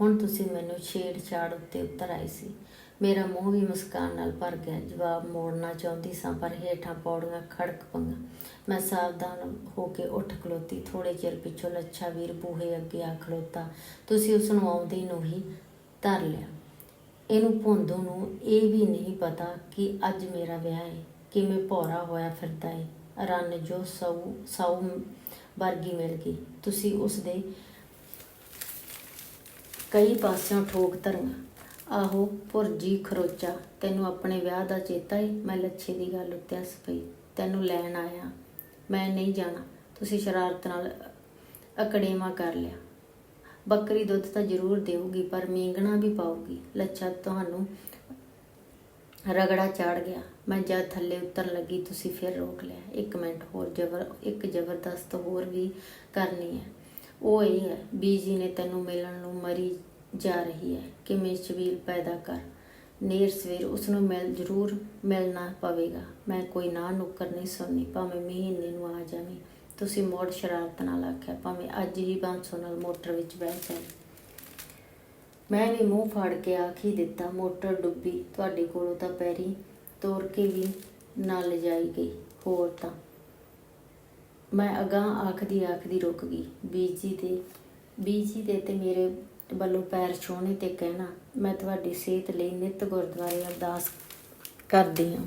A: ਹੁਣ ਤੁਸੀਂ ਮੈਨੂੰ ਛੇੜਛਾੜ ਉੱਤੇ ਉਤਰ ਆਈ ਸੀ। ਮੇਰਾ ਮੂੰਹ ਵੀ ਮੁਸਕਾਨ ਨਾਲ ਭਰ ਗਿਆ। ਜਵਾਬ ਮੋੜਨਾ ਚਾਹੁੰਦੀ ਸਾਂ, ਪਰ ਹੇਠਾਂ ਪੌੜੀਆਂ ਖੜਕ ਪਈਆਂ। ਮੈਂ ਸਾਵਧਾਨ ਹੋ ਕੇ ਉੱਠ ਖਲੋਤੀ। ਥੋੜੇ ਚਿਰ ਪਿੱਛੋਂ ਲੱਛਾ ਵੀਰ ਬੂਹੇ ਅੱਗੇ ਆ ਖਲੋਤਾ। ਤੁਸੀਂ ਉਸ ਨੂੰ ਆਉਂਦੇ ਨੂੰ ਹੀ ਧਰ ਲਿਆ। ਇਹਨੂੰ ਭੁੰਦੂ ਨੂੰ ਇਹ ਵੀ ਨਹੀਂ ਪਤਾ ਕਿ ਅੱਜ ਮੇਰਾ ਵਿਆਹ ਹੈ ਕਿਵੇਂ ਭੌਰਾ ਹੋਇਆ ਫਿਰਦਾ ਹੈ ਰੰਨ ਜੋ ਸੌ ਸੌ ਵਰਗੀ ਮਿਲ ਗਈ। ਤੁਸੀਂ ਉਸ ਦੇ ਕਈ ਪਾਸਿਓਂ ਠੋਕ ਧਰੀਆਂ ਆਹੋ ਭੁਰਜੀ ਖਰੋਚਾ, ਤੈਨੂੰ ਆਪਣੇ ਵਿਆਹ ਦਾ ਚੇਤਾ ਏ? ਮੈਂ ਲੱਛੇ ਦੀ ਗੱਲ ਉੱਤੇ ਹੱਸ ਪਈ। ਤੈਨੂੰ ਲੈਣ ਆਇਆ। ਮੈਂ ਨਹੀਂ ਜਾਣਾ। ਤੁਸੀਂ ਸ਼ਰਾਰਤ ਨਾਲ ਅਕੜੇਵਾ ਕਰ ਲਿਆ। ਬੱਕਰੀ ਦੁੱਧ ਤਾਂ ਜ਼ਰੂਰ ਦੇਊਗੀ, ਪਰ ਮੀਂਗਣਾ ਵੀ ਪਾਊਗੀ। ਲੱਛਾ ਤੁਹਾਨੂੰ ਰਗੜਾ ਚਾੜ ਗਿਆ। ਮੈਂ ਜਦ ਥੱਲੇ ਉਤਰਨ ਲੱਗੀ, ਤੁਸੀਂ ਫਿਰ ਰੋਕ ਲਿਆ। ਇੱਕ ਮਿੰਟ ਹੋਰ ਜ਼ਬਰ, ਇੱਕ ਜ਼ਬਰਦਸਤ ਹੋਰ ਵੀ ਕਰਨੀ ਹੈ। ਉਹ ਇਹ ਹੈ, ਬੀਜੀ ਨੇ ਤੈਨੂੰ ਮਿਲਣ ਨੂੰ ਮਰੀ ਜਾ ਰਹੀ ਹੈ ਕਿਵੇਂ ਛਬੀਲ ਪੈਦਾ ਕਰ। ਨੇਰ ਸਵੇਰ ਉਸ ਨੂੰ ਮਿਲ, ਜ਼ਰੂਰ ਮਿਲਣਾ ਪਵੇਗਾ। ਮੈਂ ਕੋਈ ਨਾ ਨੁੱਕਰ ਨਹੀਂ ਸੁਣਨੀ, ਭਾਵੇਂ ਮਹੀਨੇ ਨੂੰ ਆ ਜਾਵੇਂ। ਤੁਸੀਂ ਮੋੜ ਸ਼ਰਾਰਤ ਨਾਲ ਆਖਿਆ, ਭਾਵੇਂ ਅੱਜ ਹੀ ਬਾਂਸੋ ਨਾਲ ਮੋਟਰ ਵਿੱਚ ਬਹਿ ਜਾਏ ਮੈਂ ਵੀ ਮੂੰਹ ਫਾੜ ਕੇ ਆਖ ਹੀ ਦਿੱਤਾ, ਮੋਟਰ ਡੁੱਬੀ, ਤੁਹਾਡੇ ਕੋਲੋਂ ਤਾਂ ਪੈਰੀ ਤੋਰ ਕੇ ਵੀ ਨਾ ਲਿਜਾਈ ਗਈ, ਹੋਰ ਤਾਂ। ਮੈਂ ਅਗਾਂਹ ਆਖਦੀ ਆਖਦੀ ਰੁਕ ਗਈ, ਬੀਜੀ ਤੇ ਬੀਜੀ ਦੇ ਤੇ ਮੇਰੇ ਵੱਲੋਂ ਪੈਰ ਛੋਹਣੇ ਤੇ ਕਹਿਣਾ, ਮੈਂ ਤੁਹਾਡੀ ਸਿਹਤ ਲਈ ਨਿਤ ਗੁਰਦੁਆਰੇ ਅਰਦਾਸ ਕਰਦੀ ਹਾਂ।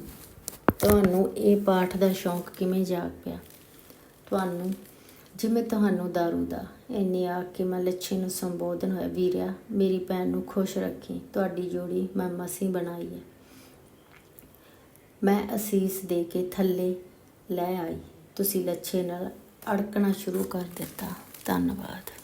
A: ਤੁਹਾਨੂੰ ਇਹ ਪਾਠ ਦਾ ਸ਼ੌਂਕ ਕਿਵੇਂ ਜਾਗ ਪਿਆ? ਤੁਹਾਨੂੰ, ਜਿਵੇਂ ਤੁਹਾਨੂੰ ਦਾਰੂ ਦਾ ਇੰਨੇ ਆ ਕੇ ਮੈਂ ਲੱਛੇ ਨੂੰ ਸੰਬੋਧਨ ਹੋਇਆ, ਵੀਰਿਆ, ਮੇਰੀ ਭੈਣ ਨੂੰ ਖੁਸ਼ ਰੱਖੀ, ਤੁਹਾਡੀ ਜੋੜੀ ਮੈਂ ਮਸੀਂ ਬਣਾਈ ਹੈ। ਮੈਂ ਅਸੀਸ ਦੇ ਕੇ ਥੱਲੇ ਲੈ ਆਈ। ਤੁਸੀਂ ਲੱਛੇ ਨਾਲ ਅੜਕਣਾ ਸ਼ੁਰੂ ਕਰ ਦਿੱਤਾ। ਧੰਨਵਾਦ।